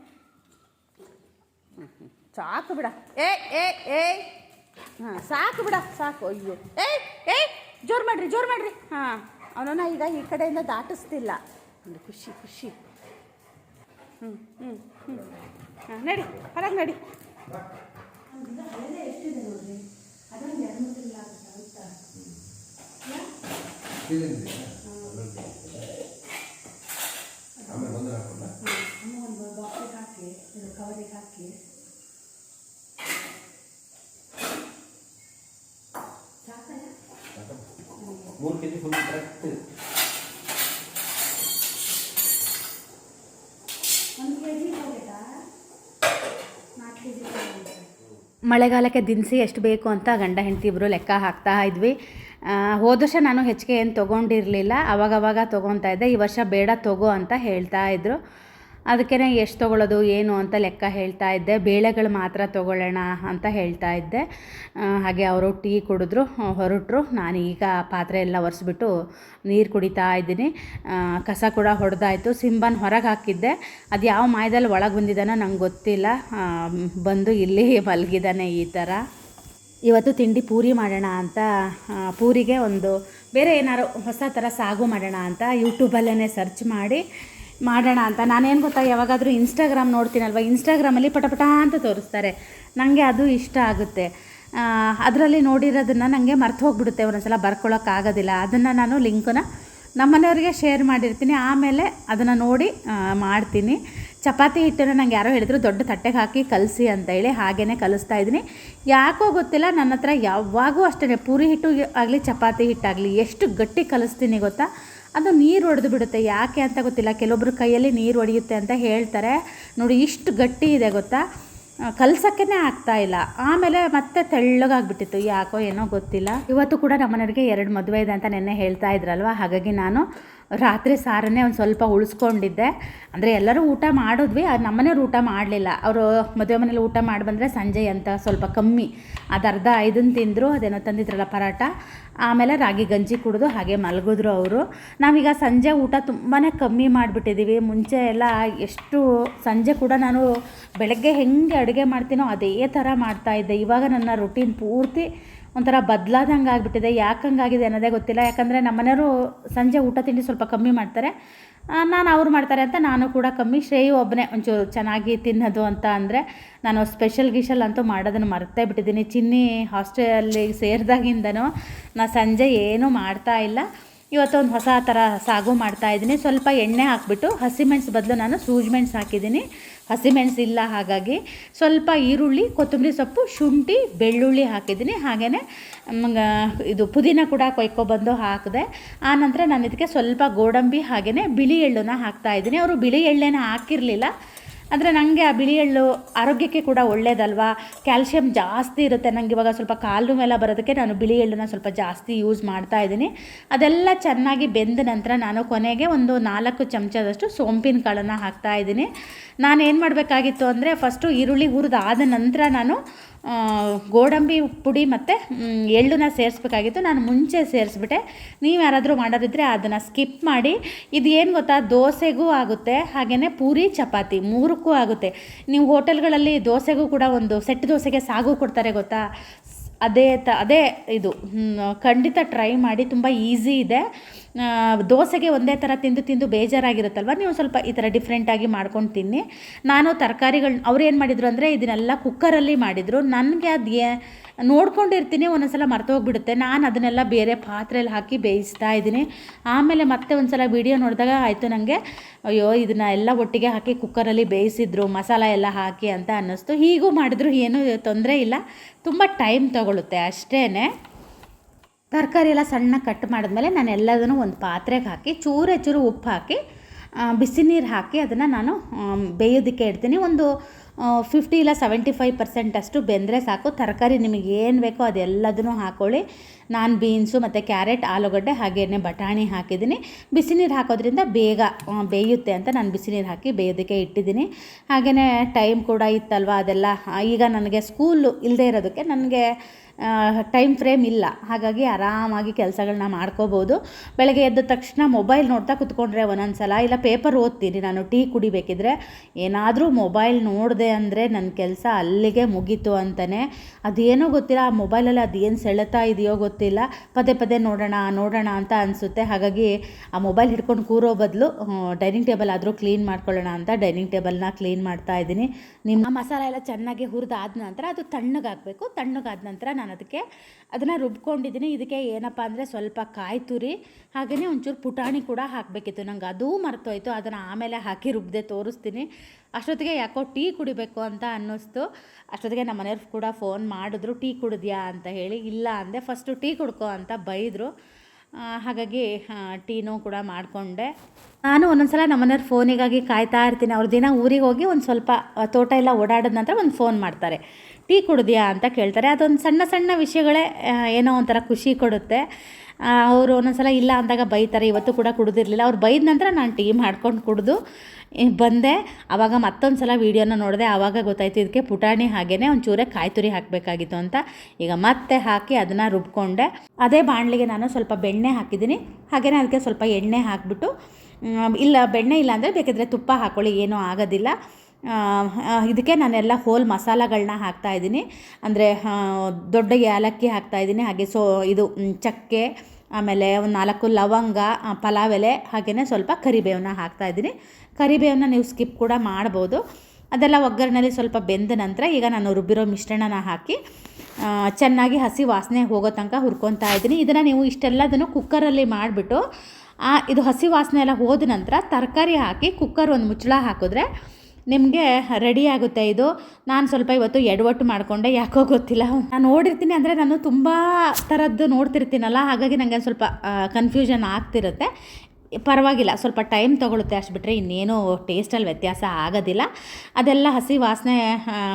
ಸಾಕು ಬಿಡ. ಏ ಏ ಏ. ಹಾಂ ಸಾಕು ಬಿಡ ಸಾಕು. ಅಯ್ಯೋ. ಏಯ್ ಏಯ್ ಜೋರು ಮಾಡ್ರಿ ಜೋರು ಮಾಡ್ರಿ. ಹಾಂ ಅವನನ್ನ ಈಗ ಈ ಕಡೆಯಿಂದ ದಾಟಿಸ್ತಿಲ್ಲ. ಒಂದು ಖುಷಿ ಖುಷಿ. ಹ್ಞೂ ಹ್ಞೂ ಹ್ಞೂ ಹಾಂ ನಡಿ ಹೊರಗೆ ನಡಿ. ಆಮೇಲೆ ಕವರಿಗೆ ಹಾಕಿ ಮೂರು ಕೆ ಜಿ ಫುಲ್ ಕರೆಕ್ಟ್ ಮಳೆಗಾಲಕ್ಕೆ ದಿನಸಿ ಎಷ್ಟು ಬೇಕು ಅಂತ ಗಂಡ ಹೆಂಡತಿ ಇಬ್ಬರು ಲೆಕ್ಕ ಹಾಕ್ತಾ ಇದ್ವಿ. ಆ, ಹೋದ ವರ್ಷ ನಾನು ಹೆಚ್ಚಿಗೆ ಏನು ತೊಗೊಂಡಿರಲಿಲ್ಲ. ಅವಾಗವಾಗ ತೊಗೊತಾ ಇದ್ದೆ. ಈ ವರ್ಷ ಬೇಡ ತಗೋ ಅಂತ ಹೇಳ್ತಾ ಇದ್ದರು ಅದಕ್ಕೆ ಎಷ್ಟು ತೊಗೊಳ್ಳೋದು ಏನು ಅಂತ ಲೆಕ್ಕ ಹೇಳ್ತಾ ಇದ್ದೆ. ಬೇಳೆಗಳು ಮಾತ್ರ ತೊಗೊಳ್ಳೋಣ ಅಂತ ಹೇಳ್ತಾ ಇದ್ದೆ. ಹಾಗೆ ಅವರು ಟೀ ಕುಡಿದ್ರು, ಹೊರಟರು. ನಾನು ಈಗ ಪಾತ್ರೆ ಎಲ್ಲ ಒರೆಸ್ಬಿಟ್ಟು ನೀರು ಕುಡಿತಾ ಇದ್ದೀನಿ. ಕಸ ಕೂಡ ಹೊಡೆದಾಯಿತು. ಸಿಂಬನ್ ಹೊರಗೆ ಹಾಕಿದ್ದೆ. ಅದು ಯಾವ ಮಾಯದಲ್ಲಿ ಒಳಗೆ ಬಂದಿದ್ದಾನೋ ನಂಗೆ ಗೊತ್ತಿಲ್ಲ. ಬಂದು ಇಲ್ಲಿ ಮಲಗಿದ್ದಾನೆ ಈ ಥರ ಇವತ್ತು ತಿಂಡಿ ಪೂರಿ ಮಾಡೋಣ ಅಂತ ಪೂರಿಗೆ ಒಂದು ಬೇರೆ ಏನಾದ್ರು ಹೊಸ ಥರ ಸಾಗು ಮಾಡೋಣ ಅಂತ ಯೂಟ್ಯೂಬಲ್ಲೇ ಸರ್ಚ್ ಮಾಡಿ. ಮಾಡೋಣ ಅಂತ. ನಾನೇನು ಗೊತ್ತಾ, ಯಾವಾಗಾದರೂ ಇನ್ಸ್ಟಾಗ್ರಾಮ್ ನೋಡ್ತೀನಲ್ವ ಇನ್ಸ್ಟಾಗ್ರಾಮಲ್ಲಿ ಪಟಪಟ ಅಂತ ತೋರಿಸ್ತಾರೆ. ನನಗೆ ಅದು ಇಷ್ಟ ಆಗುತ್ತೆ. ಅದರಲ್ಲಿ ನೋಡಿರೋದನ್ನು ನನಗೆ ಮರ್ತು ಹೋಗ್ಬಿಡುತ್ತೆ ಒಂದೊಂದ್ಸಲ ಬರ್ಕೊಳ್ಳೋಕ್ಕಾಗೋದಿಲ್ಲ ಅದನ್ನು ನಾನು ಲಿಂಕನ್ನ ನಮ್ಮನೆಯವ್ರಿಗೆ ಶೇರ್ ಮಾಡಿರ್ತೀನಿ. ಆಮೇಲೆ ಅದನ್ನು ನೋಡಿ ಮಾಡ್ತೀನಿ. ಚಪಾತಿ ಹಿಟ್ಟನ್ನು ನಂಗೆ ಯಾರೋ ಹೇಳಿದ್ರು, ದೊಡ್ಡ ತಟ್ಟೆಗೆ ಹಾಕಿ ಕಲಸಿ ಅಂತ ಹೇಳಿ ಹಾಗೇ ಕಲಿಸ್ತಾ ಇದ್ದೀನಿ. ಯಾಕೋ ಗೊತ್ತಿಲ್ಲ, ನನ್ನ ಹತ್ರ ಯಾವಾಗೂ ಅಷ್ಟೇ ಪೂರಿ ಹಿಟ್ಟು ಆಗಲಿ, ಚಪಾತಿ ಹಿಟ್ಟಾಗಲಿ, ಎಷ್ಟು ಗಟ್ಟಿ ಕಲಿಸ್ತೀನಿ ಗೊತ್ತಾ? ಅದು ನೀರು ಒಡೆದು ಬಿಡುತ್ತೆ. ಯಾಕೆ ಅಂತ ಗೊತ್ತಿಲ್ಲ. ಕೆಲವೊಬ್ಬರು ಕೈಯಲ್ಲಿ ನೀರು ಒಡೆಯುತ್ತೆ ಅಂತ ಹೇಳ್ತಾರೆ. ನೋಡಿ, ಇಷ್ಟು ಗಟ್ಟಿ ಇದೆ ಗೊತ್ತಾ? ಕಲ್ಸಕ್ಕೇ ಆಗ್ತಾ ಇಲ್ಲ. ಆಮೇಲೆ ಮತ್ತೆ ತೆಳ್ಳಗಾಗ್ಬಿಟ್ಟಿತ್ತು. ಯಾಕೋ ಏನೋ ಗೊತ್ತಿಲ್ಲ. ಇವತ್ತು ಕೂಡ ನಮ್ಮನೆಯವ್ರಿಗೆ ಎರಡು ಮದುವೆ ಇದೆ ಅಂತ ನೆನ್ನೆ ಹೇಳ್ತಾ ಇದ್ರಲ್ವ? ಹಾಗಾಗಿ ನಾನು ರಾತ್ರಿ ಸಾರನ್ನೇ ಒಂದು ಸ್ವಲ್ಪ ಉಳಿಸ್ಕೊಂಡಿದ್ದೆ. ಅಂದರೆ ಎಲ್ಲರೂ ಊಟ ಮಾಡಿದ್ವಿ. ಅದು ನಮ್ಮನೆಯವ್ರು ಊಟ ಮಾಡಲಿಲ್ಲ. ಅವರು ಮದುವೆ ಮನೇಲಿ ಊಟ ಮಾಡಿ ಬಂದರೆ ಸಂಜೆ ಅಂತ ಸ್ವಲ್ಪ ಕಮ್ಮಿ. ಅದು ಅರ್ಧ ಐದನ್ನು ತಿಂದರು. ಅದೇನೋ ತಂದಿದ್ರಲ್ಲ ಪರಾಟ ಆಮೇಲೆ ರಾಗಿ ಗಂಜಿ ಕುಡಿದು ಹಾಗೆ ಮಲಗಿದ್ರು ಅವರು. ನಾವೀಗ ಸಂಜೆ ಊಟ ತುಂಬಾ ಕಮ್ಮಿ ಮಾಡಿಬಿಟ್ಟಿದ್ದೀವಿ ಮುಂಚೆ ಎಲ್ಲ ಎಷ್ಟು ಸಂಜೆ ಕೂಡ ನಾನು ಬೆಳಗ್ಗೆ ಹೆಂಗೆ ಅಡುಗೆ ಮಾಡ್ತೀನೋ ಅದೇ ಥರ ಮಾಡ್ತಾಯಿದ್ದೆ ಇವಾಗ ನನ್ನ ರುಟೀನ್ ಪೂರ್ತಿ ಒಂಥರ ಬದಲಾದಂಗೆ ಆಗಿಬಿಟ್ಟಿದೆ ಯಾಕೆ ಹಂಗಾಗಿದೆ ಅನ್ನೋದೇ ಗೊತ್ತಿಲ್ಲ. ಯಾಕಂದರೆ ನಮ್ಮನೆಯವರು ಸಂಜೆ ಊಟ ತಿಂಡಿ ಸ್ವಲ್ಪ ಕಮ್ಮಿ ಮಾಡ್ತಾರೆ. ನಾನು ಅವ್ರು ಮಾಡ್ತಾರೆ ಅಂತ ನಾನು ಕೂಡ ಕಮ್ಮಿ. ಶ್ರೇಯು ಒಬ್ಬನೇ ಒಂಚೂರು ಚೆನ್ನಾಗಿ ತಿನ್ನೋದು ಅಂತ ಅಂದರೆ ನಾನು ಸ್ಪೆಷಲ್ ಗಿಶಲ್ ಅಂತೂ ಮಾಡೋದನ್ನು ಮರ್ತೇ ಬಿಟ್ಟಿದ್ದೀನಿ. ಚಿನ್ನಿ ಹಾಸ್ಟೆಲಲ್ಲಿ ಸೇರಿದಾಗಿಂದನೂ ನಾನು ಸಂಜೆ ಏನೂ ಮಾಡ್ತಾ ಇಲ್ಲ. ಇವತ್ತೊಂದು ಹೊಸ ಥರ ಸಾಗು ಮಾಡ್ತಾ ಇದ್ದೀನಿ. ಸ್ವಲ್ಪ ಎಣ್ಣೆ ಹಾಕ್ಬಿಟ್ಟು ಹಸಿಮೆಣ್ಸು ಬದಲು ನಾನು ಸೂಜಿಮೆಣ್ಸು ಹಾಕಿದ್ದೀನಿ. ಹಸಿಮೆಣ್ಸು ಇಲ್ಲ ಹಾಗಾಗಿ ಸ್ವಲ್ಪ ಈರುಳ್ಳಿ, ಕೊತ್ತಂಬರಿ ಸೊಪ್ಪು, ಶುಂಠಿ, ಬೆಳ್ಳುಳ್ಳಿ ಹಾಕಿದ್ದೀನಿ. ಹಾಗೆಯೇ ಇದು ಪುದೀನ ಕೂಡ ಕೊಯ್ಕೊಬಂದು ಹಾಕಿದೆ. ಆನಂತರ ನಾನು ಇದಕ್ಕೆ ಸ್ವಲ್ಪ ಗೋಡಂಬಿ ಹಾಗೆಯೇ ಬಿಳಿ ಎಳ್ಳನ್ನು ಹಾಕ್ತಾ ಇದ್ದೀನಿ. ಅವರು ಬಿಳಿ ಎಳ್ಳೆನ ಹಾಕಿರಲಿಲ್ಲ. ಆದರೆ ನನಗೆ ಆ ಬಿಳಿ ಎಳ್ಳು ಆರೋಗ್ಯಕ್ಕೆ ಕೂಡ ಒಳ್ಳೇದಲ್ವಾ? ಕ್ಯಾಲ್ಸಿಯಂ ಜಾಸ್ತಿ ಇರುತ್ತೆ. ನನಗೆ ಇವಾಗ ಸ್ವಲ್ಪ ಕಾಲು ಮೇಲೆ ಬರೋದಕ್ಕೆ ನಾನು ಬಿಳಿ ಎಳ್ಳನ್ನ ಸ್ವಲ್ಪ ಜಾಸ್ತಿ ಯೂಸ್ ಮಾಡ್ತಾ ಇದ್ದೀನಿ. ಅದೆಲ್ಲ ಚೆನ್ನಾಗಿ ಬೆಂದ ನಂತರ ನಾನು ಕೊನೆಗೆ ಒಂದು ನಾಲ್ಕು ಚಮಚದಷ್ಟು ಸೋಂಪಿನ ಕಾಳನ್ನು ಹಾಕ್ತಾ ಇದ್ದೀನಿ. ನಾನು ಏನು ಮಾಡಬೇಕಾಗಿತ್ತು ಅಂದರೆ ಫಸ್ಟು ಈರುಳ್ಳಿ ಹುರಿದಾದ ನಂತರ ನಾನು ಗೋಡಂಬಿ ಪುಡಿ ಮತ್ತು ಎಳ್ಳನ್ನ ಸೇರಿಸ್ಬೇಕಾಗಿತ್ತು. ನಾನು ಮುಂಚೆ ಸೇರಿಸ್ಬಿಟ್ಟೆ. ನೀವು ಯಾರಾದರೂ ಮಾಡೋದಿದ್ದರೆ ಅದನ್ನು ಸ್ಕಿಪ್ ಮಾಡಿ. ಇದು ಏನು ಗೊತ್ತಾ? ದೋಸೆಗೂ ಆಗುತ್ತೆ ಹಾಗೆಯೇ ಪೂರಿ, ಚಪಾತಿ ಮೂರಕ್ಕೂ ಆಗುತ್ತೆ. ನೀವು ಹೋಟೆಲ್ಗಳಲ್ಲಿ ದೋಸೆಗೂ ಕೂಡ ಒಂದು ಸೆಟ್ ದೋಸೆಗೆ ಸಾಗು ಕೊಡ್ತಾರೆ ಗೊತ್ತಾ? ಅದೇ ತ, ಅದೇ ಇದು ಖಂಡಿತ ಟ್ರೈ ಮಾಡಿ ತುಂಬ ಈಸಿ ಇದೆ. ದೋಸೆಗೆ ಒಂದೇ ಥರ ತಿಂದು ತಿಂದು ಬೇಜಾರಾಗಿರುತ್ತಲ್ವ? ನೀವು ಸ್ವಲ್ಪ ಈ ಥರ ಡಿಫ್ರೆಂಟಾಗಿ ಮಾಡ್ಕೊಂಡು ತಿನ್ನಿ. ನಾನು ತರಕಾರಿಗಳನ್ನ ಅವ್ರು ಏನು ಮಾಡಿದರು ಅಂದರೆ, ಇದನ್ನೆಲ್ಲ ಕುಕ್ಕರಲ್ಲಿ ಮಾಡಿದರು. ನನಗೆ ಅದು ನೋಡ್ಕೊಂಡಿರ್ತೀನಿ, ಒಂದೊಂದ್ಸಲ ಮರ್ತೋಗ್ಬಿಡುತ್ತೆ. ನಾನು ಅದನ್ನೆಲ್ಲ ಬೇರೆ ಪಾತ್ರೆಯಲ್ಲಿ ಹಾಕಿ ಬೇಯಿಸ್ತಾ ಇದ್ದೀನಿ. ಆಮೇಲೆ ಮತ್ತೆ ಒಂದ್ಸಲ ವಿಡಿಯೋ ನೋಡಿದಾಗ ಆಯಿತು ನನಗೆ ಅಯ್ಯೋ, ಇದನ್ನ ಎಲ್ಲ ಒಟ್ಟಿಗೆ ಹಾಕಿ ಕುಕ್ಕರಲ್ಲಿ ಬೇಯಿಸಿದ್ರು, ಮಸಾಲ ಎಲ್ಲ ಹಾಕಿ ಅಂತ ಅನ್ನಿಸ್ತು. ಹೀಗೂ ಮಾಡಿದ್ರು, ಏನೂ ತೊಂದರೆ ಇಲ್ಲ. ತುಂಬ ಟೈಮ್ ತಗೊಳುತ್ತೆ ಅಷ್ಟೇ ತರಕಾರಿ ಎಲ್ಲ ಸಣ್ಣ ಕಟ್ ಮಾಡಿದ್ಮೇಲೆ ನಾನು ಎಲ್ಲದನ್ನು ಒಂದು ಪಾತ್ರೆಗೆ ಹಾಕಿ, ಚೂರೇ ಚೂರು ಉಪ್ಪು ಹಾಕಿ ಬಿಸಿ ನೀರು ಹಾಕಿ ಅದನ್ನು ನಾನು ಬೇಯೋದಕ್ಕೆ ಇಡ್ತೀನಿ. ಒಂದು ಫಿಫ್ಟಿ ಇಲ್ಲ ಸೆವೆಂಟಿ ಫೈವ್ ಪರ್ಸೆಂಟ್ ಅಷ್ಟು ಬೆಂದರೆ ಸಾಕು. ತರಕಾರಿ ನಿಮಗೆ ಏನು ಬೇಕೋ ಅದೆಲ್ಲದನ್ನು ಹಾಕ್ಕೊಳ್ಳಿ ನಾನು ಬೀನ್ಸು ಮತ್ತು ಕ್ಯಾರೆಟ್, ಆಲೂಗಡ್ಡೆ ಹಾಗೇನೆ ಬಟಾಣಿ ಹಾಕಿದ್ದೀನಿ. ಬಿಸಿ ನೀರು ಹಾಕೋದ್ರಿಂದ ಬೇಗ ಬೇಯುತ್ತೆ ಅಂತ ನಾನು ಬಿಸಿ ನೀರು ಹಾಕಿ ಬೇಯೋದಕ್ಕೆ ಇಟ್ಟಿದ್ದೀನಿ. ಹಾಗೆಯೇ ಟೈಮ್ ಕೂಡ ಇತ್ತಲ್ವ ಅದೆಲ್ಲ. ಈಗ ನನಗೆ ಸ್ಕೂಲು ಇಲ್ಲದೆ ಇರೋದಕ್ಕೆ ನನಗೆ ಟೈಮ್ ಫ್ರೇಮ್ ಇಲ್ಲ. ಹಾಗಾಗಿ ಆರಾಮಾಗಿ ಕೆಲಸಗಳನ್ನ ಮಾಡ್ಕೋಬೋದು. ಬೆಳಗ್ಗೆ ಎದ್ದ ತಕ್ಷಣ ಮೊಬೈಲ್ ನೋಡ್ತಾ ಕುತ್ಕೊಂಡ್ರೆ ಒಂದೊಂದು ಸಲ ಇಲ್ಲ ಪೇಪರ್ ಓದ್ತೀನಿ, ನಾನು ಟೀ ಕುಡಿಬೇಕಿದ್ರೆ ಏನಾದರೂ ಮೊಬೈಲ್ ನೋಡಿದೆ ಅಂದರೆ ನನ್ನ ಕೆಲಸ ಅಲ್ಲಿಗೆ ಮುಗೀತು ಅಂತಲೇ ಅದೇನೋ ಗೊತ್ತಿಲ್ಲ, ಆ ಮೊಬೈಲಲ್ಲಿ ಅದೇನು ಸೆಳೆತಾ ಇದೆಯೋ ಗೊತ್ತಿಲ್ಲ. ಪದೇ ಪದೇ ನೋಡೋಣ ನೋಡೋಣ ಅಂತ ಅನಿಸುತ್ತೆ. ಹಾಗಾಗಿ ಆ ಮೊಬೈಲ್ ಹಿಡ್ಕೊಂಡು ಕೂರೋ ಬದಲು ಡೈನಿಂಗ್ ಟೇಬಲ್ ಆದರೂ ಕ್ಲೀನ್ ಮಾಡ್ಕೊಳ್ಳೋಣ ಅಂತ ಡೈನಿಂಗ್ ಟೇಬಲ್ನ ಕ್ಲೀನ್ ಮಾಡ್ತಾ ಇದ್ದೀನಿ. ನಿಮ್ಮ ಮಸಾಲೆ ಎಲ್ಲ ಚೆನ್ನಾಗಿ ಹುರಿದಾದ ನಂತರ ಅದು ತಣ್ಣಗಾಗಬೇಕು ತಣ್ಣಗಾದ ನಂತರ ನಾನು ಅದಕ್ಕೆ ಅದನ್ನು ರುಬ್ಕೊಂಡಿದ್ದೀನಿ. ಇದಕ್ಕೆ ಏನಪ್ಪ ಅಂದರೆ ಸ್ವಲ್ಪ ಕಾಯಿ ತುರಿ ಹಾಗೆಯೇ ಒಂಚೂರು ಪುಟಾಣಿ ಕೂಡ ಹಾಕಬೇಕಿತ್ತು. ನಂಗೆ ಅದೂ ಮರ್ತೋಯ್ತು. ಅದನ್ನು ಆಮೇಲೆ ಹಾಕಿ ರುಬ್ಬದೆ ತೋರಿಸ್ತೀನಿ. ಅಷ್ಟೊತ್ತಿಗೆ ಯಾಕೋ ಟೀ ಕುಡಿಬೇಕು ಅಂತ ಅನ್ನಿಸ್ತು. ಅಷ್ಟೊತ್ತಿಗೆ ನಮ್ಮ ಮನೆಯವ್ರು ಕೂಡ ಫೋನ್ ಮಾಡಿದ್ರು, ಟೀ ಕುಡಿದ್ಯಾ? ಅಂತ ಹೇಳಿ, ಇಲ್ಲ ಅಂದೆ. ಫಸ್ಟು ಟೀ ಕುಡ್ಕೋ ಅಂತ ಬೈದರು. ಹಾಗಾಗಿ ಟೀನೂ ಕೂಡ ಮಾಡಿಕೊಂಡೆ. ನಾನು ಒಂದೊಂದ್ಸಲ ನಮ್ಮ ಮನೆಯವ್ರ ಫೋನಿಗಾಗಿ ಕಾಯ್ತಾ ಇರ್ತೀನಿ. ಅವ್ರ ದಿನ ಊರಿಗೆ ಹೋಗಿ ಒಂದು ಸ್ವಲ್ಪ ತೋಟ ಎಲ್ಲ ಓಡಾಡಿದ ನಂತರ ಒಂದು ಫೋನ್ ಮಾಡ್ತಾರೆ. ಟೀ ಕುಡಿದ್ಯಾ ಅಂತ ಕೇಳ್ತಾರೆ. ಅದೊಂದು ಸಣ್ಣ ಸಣ್ಣ ವಿಷಯಗಳೇ ಏನೋ ಒಂಥರ ಖುಷಿ ಕೊಡುತ್ತೆ. ಅವರು ಒಂದೊಂದ್ಸಲ ಇಲ್ಲ ಅಂದಾಗ ಬೈತಾರೆ. ಇವತ್ತು ಕೂಡ ಕುಡಿದಿರಲಿಲ್ಲ. ಅವ್ರು ಬೈದ ನಂತರ ನಾನು ಟೀ ಮಾಡ್ಕೊಂಡು ಕುಡಿದು ಬಂದೆ. ಆವಾಗ ಮತ್ತೊಂದು ಸಲ ವೀಡಿಯೋನ ನೋಡಿದೆ. ಆವಾಗ ಗೊತ್ತಾಯ್ತು ಇದಕ್ಕೆ ಪುಟಾಣಿ ಹಾಗೇ ಒಂಚೂರೇ ಕಾಯಿ ತುರಿ ಹಾಕಬೇಕಾಗಿತ್ತು ಅಂತ. ಈಗ ಮತ್ತೆ ಹಾಕಿ ಅದನ್ನು ರುಬ್ಕೊಂಡೆ. ಅದೇ ಬಾಣಲಿಗೆ ನಾನು ಸ್ವಲ್ಪ ಬೆಣ್ಣೆ ಹಾಕಿದ್ದೀನಿ. ಹಾಗೆಯೇ ಅದಕ್ಕೆ ಸ್ವಲ್ಪ ಎಣ್ಣೆ ಹಾಕಿಬಿಟ್ಟು ಇಲ್ಲ, ಬೆಣ್ಣೆ ಇಲ್ಲ ಅಂದರೆ ಬೇಕಿದ್ರೆ ತುಪ್ಪ ಹಾಕ್ಕೊಳ್ಳಿ ಏನೂ ಆಗೋದಿಲ್ಲ. ಇದಕ್ಕೆ ನಾನೆಲ್ಲ ಹೋಲ್ ಮಸಾಲಗಳನ್ನ ಹಾಕ್ತಾ ಇದ್ದೀನಿ. ಅಂದರೆ ದೊಡ್ಡ ಏಲಕ್ಕಿ ಹಾಕ್ತಾ ಇದ್ದೀನಿ. ಹಾಗೆ ಸೊ, ಇದು ಚಕ್ಕೆ, ಆಮೇಲೆ ಒಂದು ನಾಲ್ಕು ಲವಂಗ ಪಲಾವ್ ಎಲೆ ಹಾಗೆಯೇ ಸ್ವಲ್ಪ ಕರಿಬೇವನ್ನ ಹಾಕ್ತಾ ಇದ್ದೀನಿ. ಕರಿಬೇವನ್ನ ನೀವು ಸ್ಕಿಪ್ ಕೂಡ ಮಾಡ್ಬೋದು. ಅದೆಲ್ಲ ಒಗ್ಗರಣೆಲಿ ಸ್ವಲ್ಪ ಬೆಂದ ನಂತರ ಈಗ ನಾನು ರುಬ್ಬಿರೋ ಮಿಶ್ರಣನ ಹಾಕಿ ಚೆನ್ನಾಗಿ ಹಸಿ ವಾಸನೆ ಹೋಗೋ ತನಕ ಹುರ್ಕೊತಾ ಇದ್ದೀನಿ. ಇದನ್ನು ನೀವು ಇಷ್ಟೆಲ್ಲದನ್ನು ಕುಕ್ಕರಲ್ಲಿ ಮಾಡಿಬಿಟ್ಟು ಇದು ಹಸಿ ವಾಸನೆ ಎಲ್ಲ ಹೋದ ನಂತರ ತರಕಾರಿ ಹಾಕಿ, ಕುಕ್ಕರ್ ಒಂದು ಮುಚ್ಚಳ ಹಾಕಿದ್ರೆ ನಿಮಗೆ ರೆಡಿ ಆಗುತ್ತೆ ಇದು. ನಾನು ಸ್ವಲ್ಪ ಇವತ್ತು ಎಡವಟ್ಟು ಮಾಡಿಕೊಂಡೆ, ಯಾಕೋ ಗೊತ್ತಿಲ್ಲ. ನಾನು ನೋಡಿರ್ತೀನಿ ಅಂದರೆ ನಾನು ತುಂಬ ಥರದ್ದು ನೋಡ್ತಿರ್ತೀನಲ್ಲ, ಹಾಗಾಗಿ ನನಗೆ ಸ್ವಲ್ಪ ಕನ್ಫ್ಯೂಷನ್ ಆಗ್ತಿರುತ್ತೆ. ಪರವಾಗಿಲ್ಲ, ಸ್ವಲ್ಪ ಟೈಮ್ ತೊಗೊಳುತ್ತೆ ಅಷ್ಟು ಬಿಟ್ಟರೆ ಇನ್ನೇನು ಟೇಸ್ಟಲ್ಲಿ ವ್ಯತ್ಯಾಸ ಆಗೋದಿಲ್ಲ. ಅದೆಲ್ಲ ಹಸಿ ವಾಸನೆ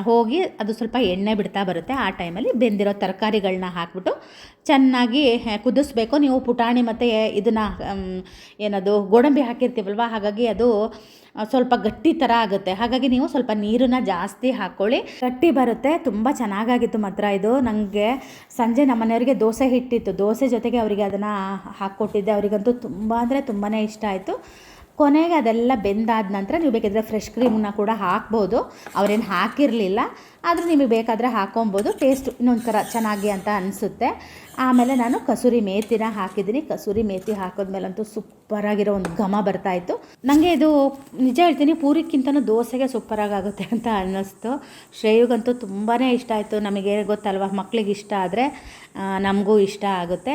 ಹೋಗಿ ಅದು ಸ್ವಲ್ಪ ಎಣ್ಣೆ ಬಿಡ್ತಾ ಬರುತ್ತೆ. ಆ ಟೈಮಲ್ಲಿ ಬೆಂದಿರೋ ತರಕಾರಿಗಳನ್ನ ಹಾಕ್ಬಿಟ್ಟು ಚೆನ್ನಾಗಿ ಕುದಿಸ್ಬೇಕು. ನೀವು ಪುಟಾಣಿ ಮತ್ತು ಇದನ್ನು ಏನದು, ಗೋಡಂಬಿ ಹಾಕಿರ್ತೀವಲ್ವ, ಹಾಗಾಗಿ ಅದು ಸ್ವಲ್ಪ ಗಟ್ಟಿ ಥರ ಆಗುತ್ತೆ. ಹಾಗಾಗಿ ನೀವು ಸ್ವಲ್ಪ ನೀರನ್ನು ಜಾಸ್ತಿ ಹಾಕ್ಕೊಳ್ಳಿ ಗಟ್ಟಿ ಬರುತ್ತೆ. ತುಂಬ ಚೆನ್ನಾಗಾಗಿತ್ತು ಮಾತ್ರ ಇದು. ನನಗೆ ಸಂಜೆ ನಮ್ಮ ಮನೆಯವರಿಗೆ ದೋಸೆ ಹಿಟ್ಟಿತ್ತು. ದೋಸೆ ಜೊತೆಗೆ ಅವರಿಗೆ ಅದನ್ನು ಹಾಕ್ಕೊಟ್ಟಿದ್ದೆ ಅವರಿಗಂತೂ ತುಂಬ ಅಂದರೆ ತುಂಬಾ ಇಷ್ಟ ಆಯಿತು. ಕೊನೆಗೆ ಅದೆಲ್ಲ ಬೆಂದಾದ ನಂತರ ನೀವು ಬೇಕಿದ್ರೆ ಫ್ರೆಶ್ ಕ್ರೀಮನ್ನ ಕೂಡ ಹಾಕ್ಬೋದು. ಅವರೇನು ಹಾಕಿರಲಿಲ್ಲ. ಆದರೂ ನಿಮಗೆ ಬೇಕಾದರೆ ಹಾಕೊಬೋದು. ಟೇಸ್ಟ್ ಇನ್ನೊಂಥರ ಚೆನ್ನಾಗಿ ಅಂತ ಅನಿಸುತ್ತೆ. ಆಮೇಲೆ ನಾನು ಕಸೂರಿ ಮೇಥಿನ ಹಾಕಿದ್ದೀನಿ. ಕಸೂರಿ ಮೇಥಿ ಹಾಕಿದ್ಮೇಲಂತೂ ಸೂಪರಾಗಿರೋ ಒಂದು ಘಮ ಬರ್ತಾಯಿತ್ತು ನನಗೆ ಇದು ನಿಜ ಹೇಳ್ತೀನಿ, ಪೂರಿಕ್ಕಿಂತನೂ ದೋಸೆಗೆ ಸೂಪರಾಗಿ ಆಗುತ್ತೆ ಅಂತ ಅನ್ನಿಸ್ತು. ಶ್ರೇಯುಗಂತೂ ತುಂಬಾ ಇಷ್ಟ ಆಯಿತು. ನಮಗೆ ಗೊತ್ತಲ್ವ, ಮಕ್ಳಿಗೆ ಇಷ್ಟ ಆದರೆ ನಮಗೂ ಇಷ್ಟ ಆಗುತ್ತೆ.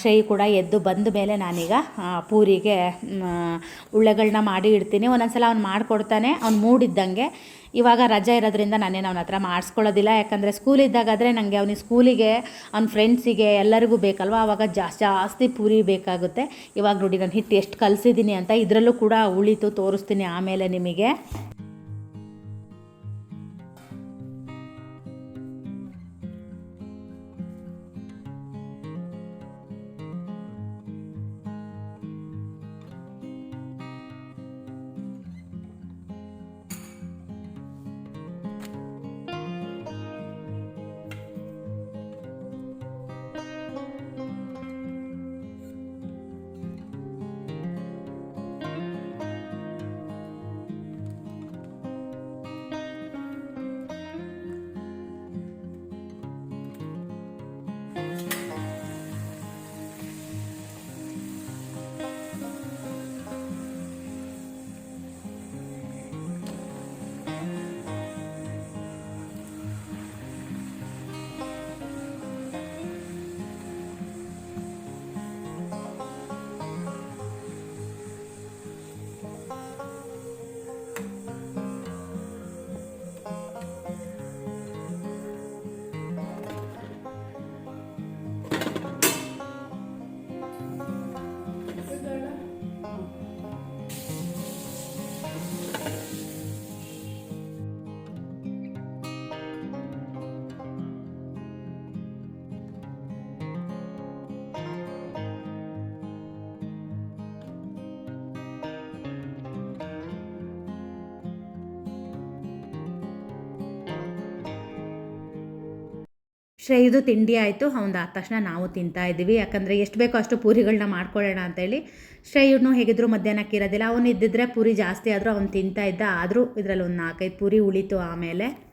ಶ್ರೇಯು ಕೂಡ ಎದ್ದು ಬಂದ ಮೇಲೆ ನಾನೀಗ ಪೂರಿಗೆ ಉಳ್ಳೆಗಳನ್ನ ಮಾಡಿ ಇಡ್ತೀನಿ. ಒಂದೊಂದ್ಸಲ ಅವ್ನು ಮಾಡಿಕೊಡ್ತಾನೆ. ಅವ್ನು ಮೂಡಿದ್ದಂಗೆ. ಇವಾಗ ರಜೆ ಇರೋದ್ರಿಂದ ನಾನೇನು ಅವನ ಹತ್ರ ಮಾಡಿಸ್ಕೊಳ್ಳೋದಿಲ್ಲ. ಯಾಕಂದರೆ ಸ್ಕೂಲ್ ಇದ್ದಾಗಾದರೆ ನನಗೆ ಅವನಿಗೆ ಸ್ಕೂಲಿಗೆ ಅವ್ನ ಫ್ರೆಂಡ್ಸಿಗೆ ಎಲ್ಲರಿಗೂ ಬೇಕಲ್ವ? ಆವಾಗ ಜಾಸ್ತಿ ಜಾಸ್ತಿ ಪೂರಿ ಬೇಕಾಗುತ್ತೆ. ಇವಾಗ ನೋಡಿ ನಾನು ಹಿಟ್ಟು ಎಷ್ಟು ಕಲಿಸಿದ್ದೀನಿ ಅಂತ ಇದರಲ್ಲೂ ಕೂಡ ಉಳಿತು ತೋರಿಸ್ತೀನಿ ಆಮೇಲೆ ನಿಮಗೆ. ಶ್ರೇಯದು ತಿಂಡಿ ಆಯಿತು ಅವ್ನು ಆದ ತಕ್ಷಣ ನಾವು ತಿಂತಾ ಇದ್ದೀವಿ. ಯಾಕಂದರೆ ಎಷ್ಟು ಬೇಕೋ ಅಷ್ಟು ಪೂರಿಗಳನ್ನ ಮಾಡ್ಕೊಳ್ಳೋಣ ಅಂತೇಳಿ ಶ್ರೇಯನು ಹೇಗಿದ್ರು ಮಧ್ಯಾಹ್ನಕ್ಕೆ ಇರೋದಿಲ್ಲ. ಅವನು ಇದ್ದಿದ್ರೆ ಪೂರಿ ಜಾಸ್ತಿ ಆದರೂ ಅವ್ನು ತಿಂತಾ ಇದ್ದ. ಆದರೂ ಇದರಲ್ಲಿ ಒಂದು ನಾಲ್ಕೈದು ಪೂರಿ ಉಳಿತು ಆಮೇಲೆ.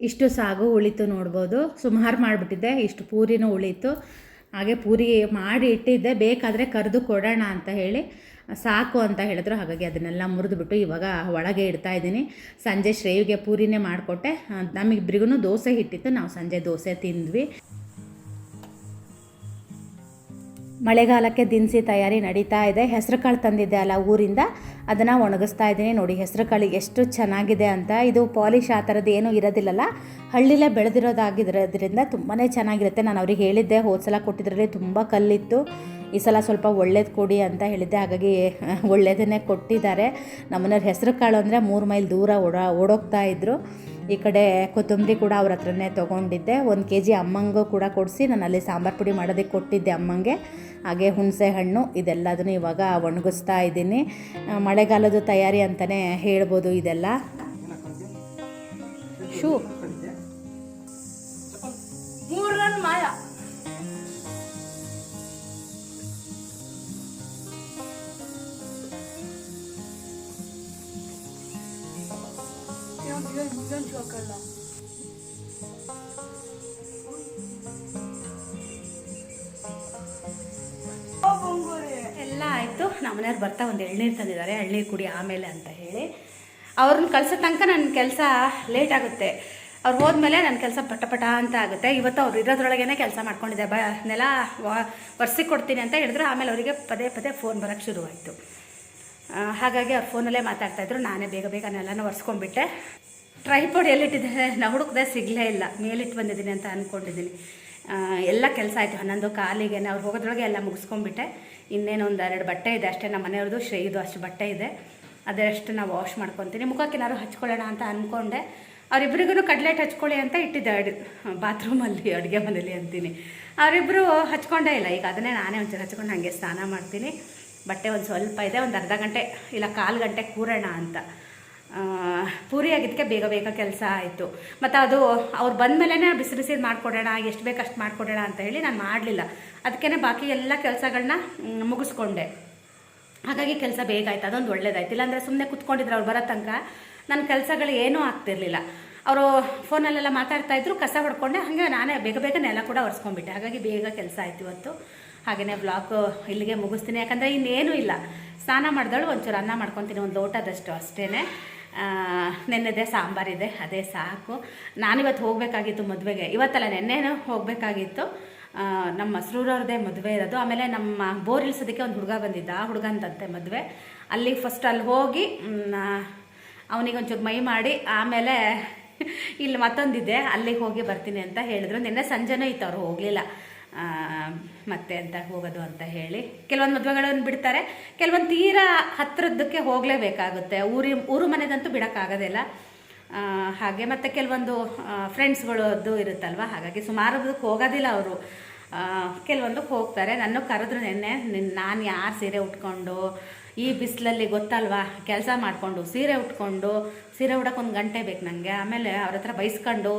ಇಷ್ಟು ಸಾಗು ಉಳಿತು ನೋಡ್ಬೋದು. ಸುಮಾರು ಮಾಡಿಬಿಟ್ಟಿದ್ದೆ. ಇಷ್ಟು ಪೂರಿನೂ ಉಳಿತು. ಹಾಗೆ ಪೂರಿ ಮಾಡಿ ಇಟ್ಟಿದ್ದೆ, ಬೇಕಾದರೆ ಕರೆದು ಕೊಡೋಣ ಅಂತ ಹೇಳಿ, ಸಾಕು ಅಂತ ಹೇಳಿದ್ರು. ಹಾಗಾಗಿ ಅದನ್ನೆಲ್ಲ ಮುರಿದ್ಬಿಟ್ಟು ಇವಾಗ ಒಳಗೆ ಇಡ್ತಾ ಇದ್ದೀನಿ. ಸಂಜೆ ಶ್ರೇವಿಗೆ ಪೂರಿನೇ ಮಾಡಿಕೊಟ್ಟೆ. ನಮಗಿಬ್ರಿಗೂ ದೋಸೆ ಹಿಟ್ಟಿತ್ತು. ನಾವು ಸಂಜೆ ದೋಸೆ ತಿಂದ್ವಿ. ಮಳೆಗಾಲಕ್ಕೆ ದಿನಸಿ ತಯಾರಿ ನಡೀತಾ ಇದೆ. ಹೆಸರು ಕಾಳು ತಂದಿದ್ದೆ ಅಲ್ಲ ಊರಿಂದ. ಅದನ್ನು ಒಣಗಿಸ್ತಾ ಇದ್ದೀನಿ. ನೋಡಿ ಹೆಸರು ಕಾಳು ಎಷ್ಟು ಚೆನ್ನಾಗಿದೆ ಅಂತ. ಇದು ಪಾಲಿಶ್ ಆ ಥರದ್ದು ಏನೂ ಇರೋದಿಲ್ಲಲ್ಲ. ಹಳ್ಳಿಲೇ ಬೆಳೆದಿರೋದಾಗಿರೋದ್ರಿಂದ ತುಂಬಾ ಚೆನ್ನಾಗಿರುತ್ತೆ. ನಾನು ಅವ್ರಿಗೆ ಹೇಳಿದ್ದೆ, ಹೋದ ಸಲ ಕೊಟ್ಟಿದ್ರಲ್ಲಿ ತುಂಬ ಕಲ್ಲಿತ್ತು. ಈ ಸಲ ಸ್ವಲ್ಪ ಒಳ್ಳೇದು ಕೊಡಿ ಅಂತ ಹೇಳಿದ್ದೆ. ಹಾಗಾಗಿ, ಒಳ್ಳೇದನ್ನೇ ಕೊಟ್ಟಿದ್ದಾರೆ. ನಮ್ಮನೆಯವ್ರ ಹೆಸರು ಕಾಳು ಅಂದರೆ ಮೂರು ಮೈಲ್ ದೂರ ಓಡ, ಓಡೋಗ್ತಾ ಇದ್ದರು ಈ ಕಡೆ ಕೊತ್ತಂಬರಿ ಕೂಡ ಅವ್ರ ಹತ್ರನೇ ತೊಗೊಂಡಿದ್ದೆ. ಒಂದು ಕೆ ಜಿ ಅಮ್ಮಂಗೂ ಕೂಡ ಕೊಡಿಸಿ ನಾನು ಅಲ್ಲಿ ಸಾಂಬಾರು ಪುಡಿ ಮಾಡೋದಕ್ಕೆ ಕೊಟ್ಟಿದ್ದೆ ಅಮ್ಮಂಗೆ. ಹಾಗೆ ಹುಣಸೆ ಹಣ್ಣು, ಇದೆಲ್ಲದನ್ನು ಇವಾಗ ಒಣಗಿಸ್ತಾ ಇದ್ದೀನಿ. ಮಳೆಗಾಲದ ತಯಾರಿ ಅಂತಲೇ ಹೇಳ್ಬೋದು ಇದೆಲ್ಲ. ಶೂ. ಎಲ್ಲ ಆಯಿತು. ನಮ್ಮನೆಯವ್ರು ಬರ್ತಾ ಒಂದು ಎಳ್ನೀರು ತಂದಿದ್ದಾರೆ. ಎಳ್ನೀರು ಕುಡಿ ಆಮೇಲೆ ಅಂತ ಹೇಳಿ. ಅವ್ರನ್ನ ಕಳ್ಸೋ ತನಕ ನನ್ನ ಕೆಲಸ ಲೇಟ್ ಆಗುತ್ತೆ. ಅವ್ರು ಹೋದ್ಮೇಲೆ ನನ್ನ ಕೆಲಸ ಪಟ ಪಟ ಅಂತ ಆಗುತ್ತೆ. ಇವತ್ತು ಅವ್ರು ಇರೋದ್ರೊಳಗೇನೆ ಕೆಲಸ ಮಾಡ್ಕೊಂಡಿದ್ದೆ. ಬ, ನೆಲ ಒರೆಸಿ ಕೊಡ್ತೀನಿ ಅಂತ ಹೇಳಿದ್ರು. ಆಮೇಲೆ ಅವರಿಗೆ ಪದೇ ಪದೇ ಫೋನ್ ಬರೋಕ್ಕೆ ಶುರುವಾಯಿತು. ಹಾಗಾಗಿ ಅವ್ರು ಫೋನಲ್ಲೇ ಮಾತಾಡ್ತಾಯಿದ್ರು ನಾನೇ ಬೇಗ ಬೇಗ ನೆಲನ ಒರೆಸ್ಕೊಂಡ್ಬಿಟ್ಟೆ. ಟ್ರೈಪೋಡ್ ಎಲ್ಲಿಟ್ಟಿದ್ದೆ ನಾವು ಹುಡುಕ್ದೆ ಸಿಗಲೇ ಇಲ್ಲ. ಮೇಲಿಟ್ಟು ಬಂದಿದ್ದೀನಿ ಅಂತ ಅಂದ್ಕೊಂಡಿದ್ದೀನಿ ಎಲ್ಲ ಕೆಲಸ ಆಯಿತು. ಹನ್ನೊಂದು ಕಾಲಿಗೆ ಅವ್ರು ಹೋಗೋದ್ರೊಳಗೆ ಎಲ್ಲ ಮುಗಿಸ್ಕೊಂಡ್ಬಿಟ್ಟೆ. ಇನ್ನೇನು ಒಂದು ಎರಡು ಬಟ್ಟೆ ಇದೆ. ಅಷ್ಟೇ ನಮ್ಮ ಮನೆಯವ್ರದ್ದು ಶ್ರೇಯದು ಅಷ್ಟು ಬಟ್ಟೆ ಇದೆ. ಅದರಷ್ಟು ನಾವು ವಾಶ್ ಮಾಡ್ಕೊತೀನಿ. ಮುಖಕ್ಕೆ ಏನಾದ್ರು ಹಚ್ಕೊಳ್ಳೋಣ ಅಂತ ಅಂದ್ಕೊಂಡೆ ಅವರಿಬ್ಬರಿಗೂ ಕಡ್ಲೆಟ್ ಹಚ್ಕೊಳ್ಳಿ ಅಂತ ಇಟ್ಟಿದ್ದೆ ಅಡಿ, ಬಾತ್ರೂಮಲ್ಲಿ, ಅಡುಗೆ ಮನೇಲಿ ಅಂತೀನಿ. ಅವರಿಬ್ಬರು ಹಚ್ಕೊಂಡೇ ಇಲ್ಲ. ಈಗ ಅದನ್ನೇ ನಾನೇ ಒಂಚೂರು ಹಚ್ಕೊಂಡು ಹಾಗೆ ಸ್ನಾನ ಮಾಡ್ತೀನಿ. ಬಟ್ಟೆ ಒಂದು ಸ್ವಲ್ಪ ಇದೆ. ಒಂದು ಅರ್ಧ ಗಂಟೆ, ಇಲ್ಲ ಕಾಲು ಗಂಟೆ ಕೂರೋಣ ಅಂತ. ಪೂರಿ ಆಗಿದ್ದಕ್ಕೆ ಬೇಗ ಬೇಗ ಕೆಲಸ ಆಯಿತು. ಮತ್ತು ಅದು ಅವ್ರು ಬಂದಮೇಲೆ ಬಿಸಿ ಬಿಸಿ ಮಾಡಿಕೊಡೋಣ, ಎಷ್ಟು ಬೇಕು ಅಷ್ಟು ಮಾಡಿಕೊಡೋಣ ಅಂತ ಹೇಳಿ ನಾನು ಮಾಡಲಿಲ್ಲ. ಅದಕ್ಕೇ ಬಾಕಿ ಎಲ್ಲ ಕೆಲಸಗಳನ್ನ ಮುಗಿಸ್ಕೊಂಡೆ. ಹಾಗಾಗಿ ಕೆಲಸ ಬೇಗ ಆಯ್ತು, ಅದೊಂದು ಒಳ್ಳೇದಾಯ್ತು. ಇಲ್ಲಾಂದರೆ ಸುಮ್ಮನೆ ಕುತ್ಕೊಂಡಿದ್ರು ಅವ್ರು ಬರೋ ತನಕ ನನ್ನ ಕೆಲಸಗಳು ಏನೂ ಆಗ್ತಿರ್ಲಿಲ್ಲ. ಅವರು ಫೋನಲ್ಲೆಲ್ಲ ಮಾತಾಡ್ತಾ ಇದ್ರು, ಕಸ ಹೊಡ್ಕೊಂಡೆ, ಹಾಗೆ ನಾನೇ ಬೇಗ ಬೇಗ ನೆಲ ಕೂಡ ಒರೆಸ್ಕೊಂಡ್ಬಿಟ್ಟೆ. ಹಾಗಾಗಿ ಬೇಗ ಕೆಲಸ ಆಯ್ತು ಇವತ್ತು. ಹಾಗೆಯೇ ಬ್ಲಾಗ್ ಇಲ್ಲಿಗೆ ಮುಗಿಸ್ತೀನಿ. ಯಾಕಂದರೆ ಇನ್ನೇನೂ ಇಲ್ಲ. ಸ್ನಾನ ಮಾಡಿದಳು ಒಂಚೂರು ಅನ್ನ ಮಾಡ್ಕೊತೀನಿ, ಒಂದು ಲೋಟದಷ್ಟು ಅಷ್ಟೇ ನೆನ್ನೆದೇ ಸಾಂಬಾರಿದೆ, ಅದೇ ಸಾಕು. ನಾನಿವತ್ತು ಹೋಗಬೇಕಾಗಿತ್ತು ಮದುವೆಗೆ. ಇವತ್ತಲ್ಲ, ನೆನ್ನೆನೂ ಹೋಗಬೇಕಾಗಿತ್ತು. ನಮ್ಮ ಮಸ್ರೂರವ್ರದ್ದೇ ಮದುವೆ ಇರೋದು. ಆಮೇಲೆ ನಮ್ಮ ಬೋರ್ ಇಳಿಸೋದಕ್ಕೆ ಒಂದು ಹುಡುಗ ಬಂದಿದ್ದ, ಆ ಹುಡುಗಂತಂತೆ ಮದುವೆ. ಅಲ್ಲಿಗೆ ಫಸ್ಟ್ ಅಲ್ಲಿ ಹೋಗಿ ಅವನಿಗೆ ಒಂಚೂರು ಮೈ ಮಾಡಿ, ಆಮೇಲೆ ಇಲ್ಲಿ ಮತ್ತೊಂದಿದೆ ಅಲ್ಲಿಗೆ ಹೋಗಿ ಬರ್ತೀನಿ ಅಂತ ಹೇಳಿದ್ರು. ನಿನ್ನೆ ಸಂಜೆನೂ ಇತ್ತು, ಅವ್ರು ಹೋಗಲಿಲ್ಲ. ಮತ್ತೆ ಅಂತ ಹೋಗೋದು ಅಂತ ಹೇಳಿ ಕೆಲವೊಂದು ಮದುವೆಗಳನ್ನು ಬಿಡ್ತಾರೆ. ಕೆಲವೊಂದು ತೀರಾ ಹತ್ತಿರದಕ್ಕೆ ಹೋಗಲೇಬೇಕಾಗುತ್ತೆ. ಊರಿ, ಊರು ಮನೆದಂತೂ ಬಿಡೋಕ್ಕಾಗೋದಿಲ್ಲ. ಹಾಗೆ ಮತ್ತು ಕೆಲವೊಂದು ಫ್ರೆಂಡ್ಸ್ಗಳದ್ದು ಇರುತ್ತಲ್ವ? ಹಾಗಾಗಿ ಸುಮಾರದಕ್ಕೆ ಹೋಗೋದಿಲ್ಲ ಅವರು. ಕೆಲವೊಂದು ಹೋಗ್ತಾರೆ. ನನ್ನ ಕರೆದ್ರು ನೆನ್ನೆ, ನಾನು ಯಾರು ಸೀರೆ ಉಟ್ಕೊಂಡು, ಈ ಬಿಸಿಲಲ್ಲಿ ಗೊತ್ತಲ್ವಾ? ಕೆಲಸ ಮಾಡಿಕೊಂಡು, ಸೀರೆ ಉಟ್ಕೊಂಡು, ಸೀರೆ ಉಡೋಕೆ ಒಂದು ಗಂಟೆ ಬೇಕು ನನಗೆ ಆಮೇಲೆ ಅವ್ರ ಹತ್ರ ಬೈಸ್ಕೊಂಡು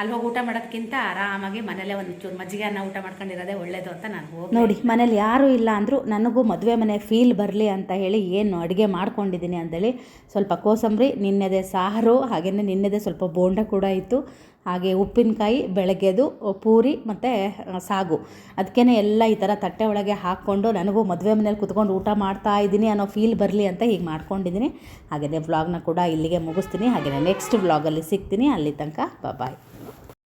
ಅಲ್ಲಿ ಹೋಗಿ ಊಟ ಮಾಡೋದಕ್ಕಿಂತ ಆರಾಮಾಗಿ ಮನೇಲೇ ಒಂದು ಚೂರು ಮಜ್ಜಿಗೆ ಅನ್ನ ಊಟ ಮಾಡ್ಕೊಂಡಿರೋದೇ ಒಳ್ಳೇದು ಅಂತ ನಾನು ನೋಡಿ, ಮನೇಲಿ ಯಾರೂ ಇಲ್ಲ ಅಂದರೂ ನನಗೂ ಮದುವೆ ಮನೆ ಫೀಲ್ ಬರಲಿ ಅಂತ ಹೇಳಿ ಏನು ಅಡುಗೆ ಮಾಡ್ಕೊಂಡಿದ್ದೀನಿ ಅಂತೇಳಿ ಸ್ವಲ್ಪ ಕೋಸಂಬರಿ, ನಿನ್ನೆದೆ ಸಾರು ಹಾಗೆಯೇ ನಿನ್ನೆದೆ ಸ್ವಲ್ಪ ಬೋಂಡ ಕೂಡ ಇತ್ತು. ಹಾಗೆ ಉಪ್ಪಿನಕಾಯಿ, ಬೆಳಗ್ಗೆದು ಪೂರಿ ಮತ್ತು ಸಾಗು. ಅದಕ್ಕೇ ಎಲ್ಲ ಈ ಥರ ತಟ್ಟೆ ಒಳಗೆ ಹಾಕ್ಕೊಂಡು ನನಗೂ ಮದುವೆ ಮನೇಲಿ ಕುತ್ಕೊಂಡು ಊಟ ಮಾಡ್ತಾ ಇದ್ದೀನಿ ಅನ್ನೋ ಫೀಲ್ ಬರಲಿ ಅಂತ ಹೀಗೆ ಮಾಡ್ಕೊಂಡಿದ್ದೀನಿ. ಹಾಗೆಯೇ ವ್ಲಾಗ್ನ ಕೂಡ ಇಲ್ಲಿಗೆ ಮುಗಿಸ್ತೀನಿ. ಹಾಗೆಯೇ ನೆಕ್ಸ್ಟ್ ವ್ಲಾಗಲ್ಲಿ ಸಿಗ್ತೀನಿ. ಅಲ್ಲಿ ತನಕ ಬಾಯ್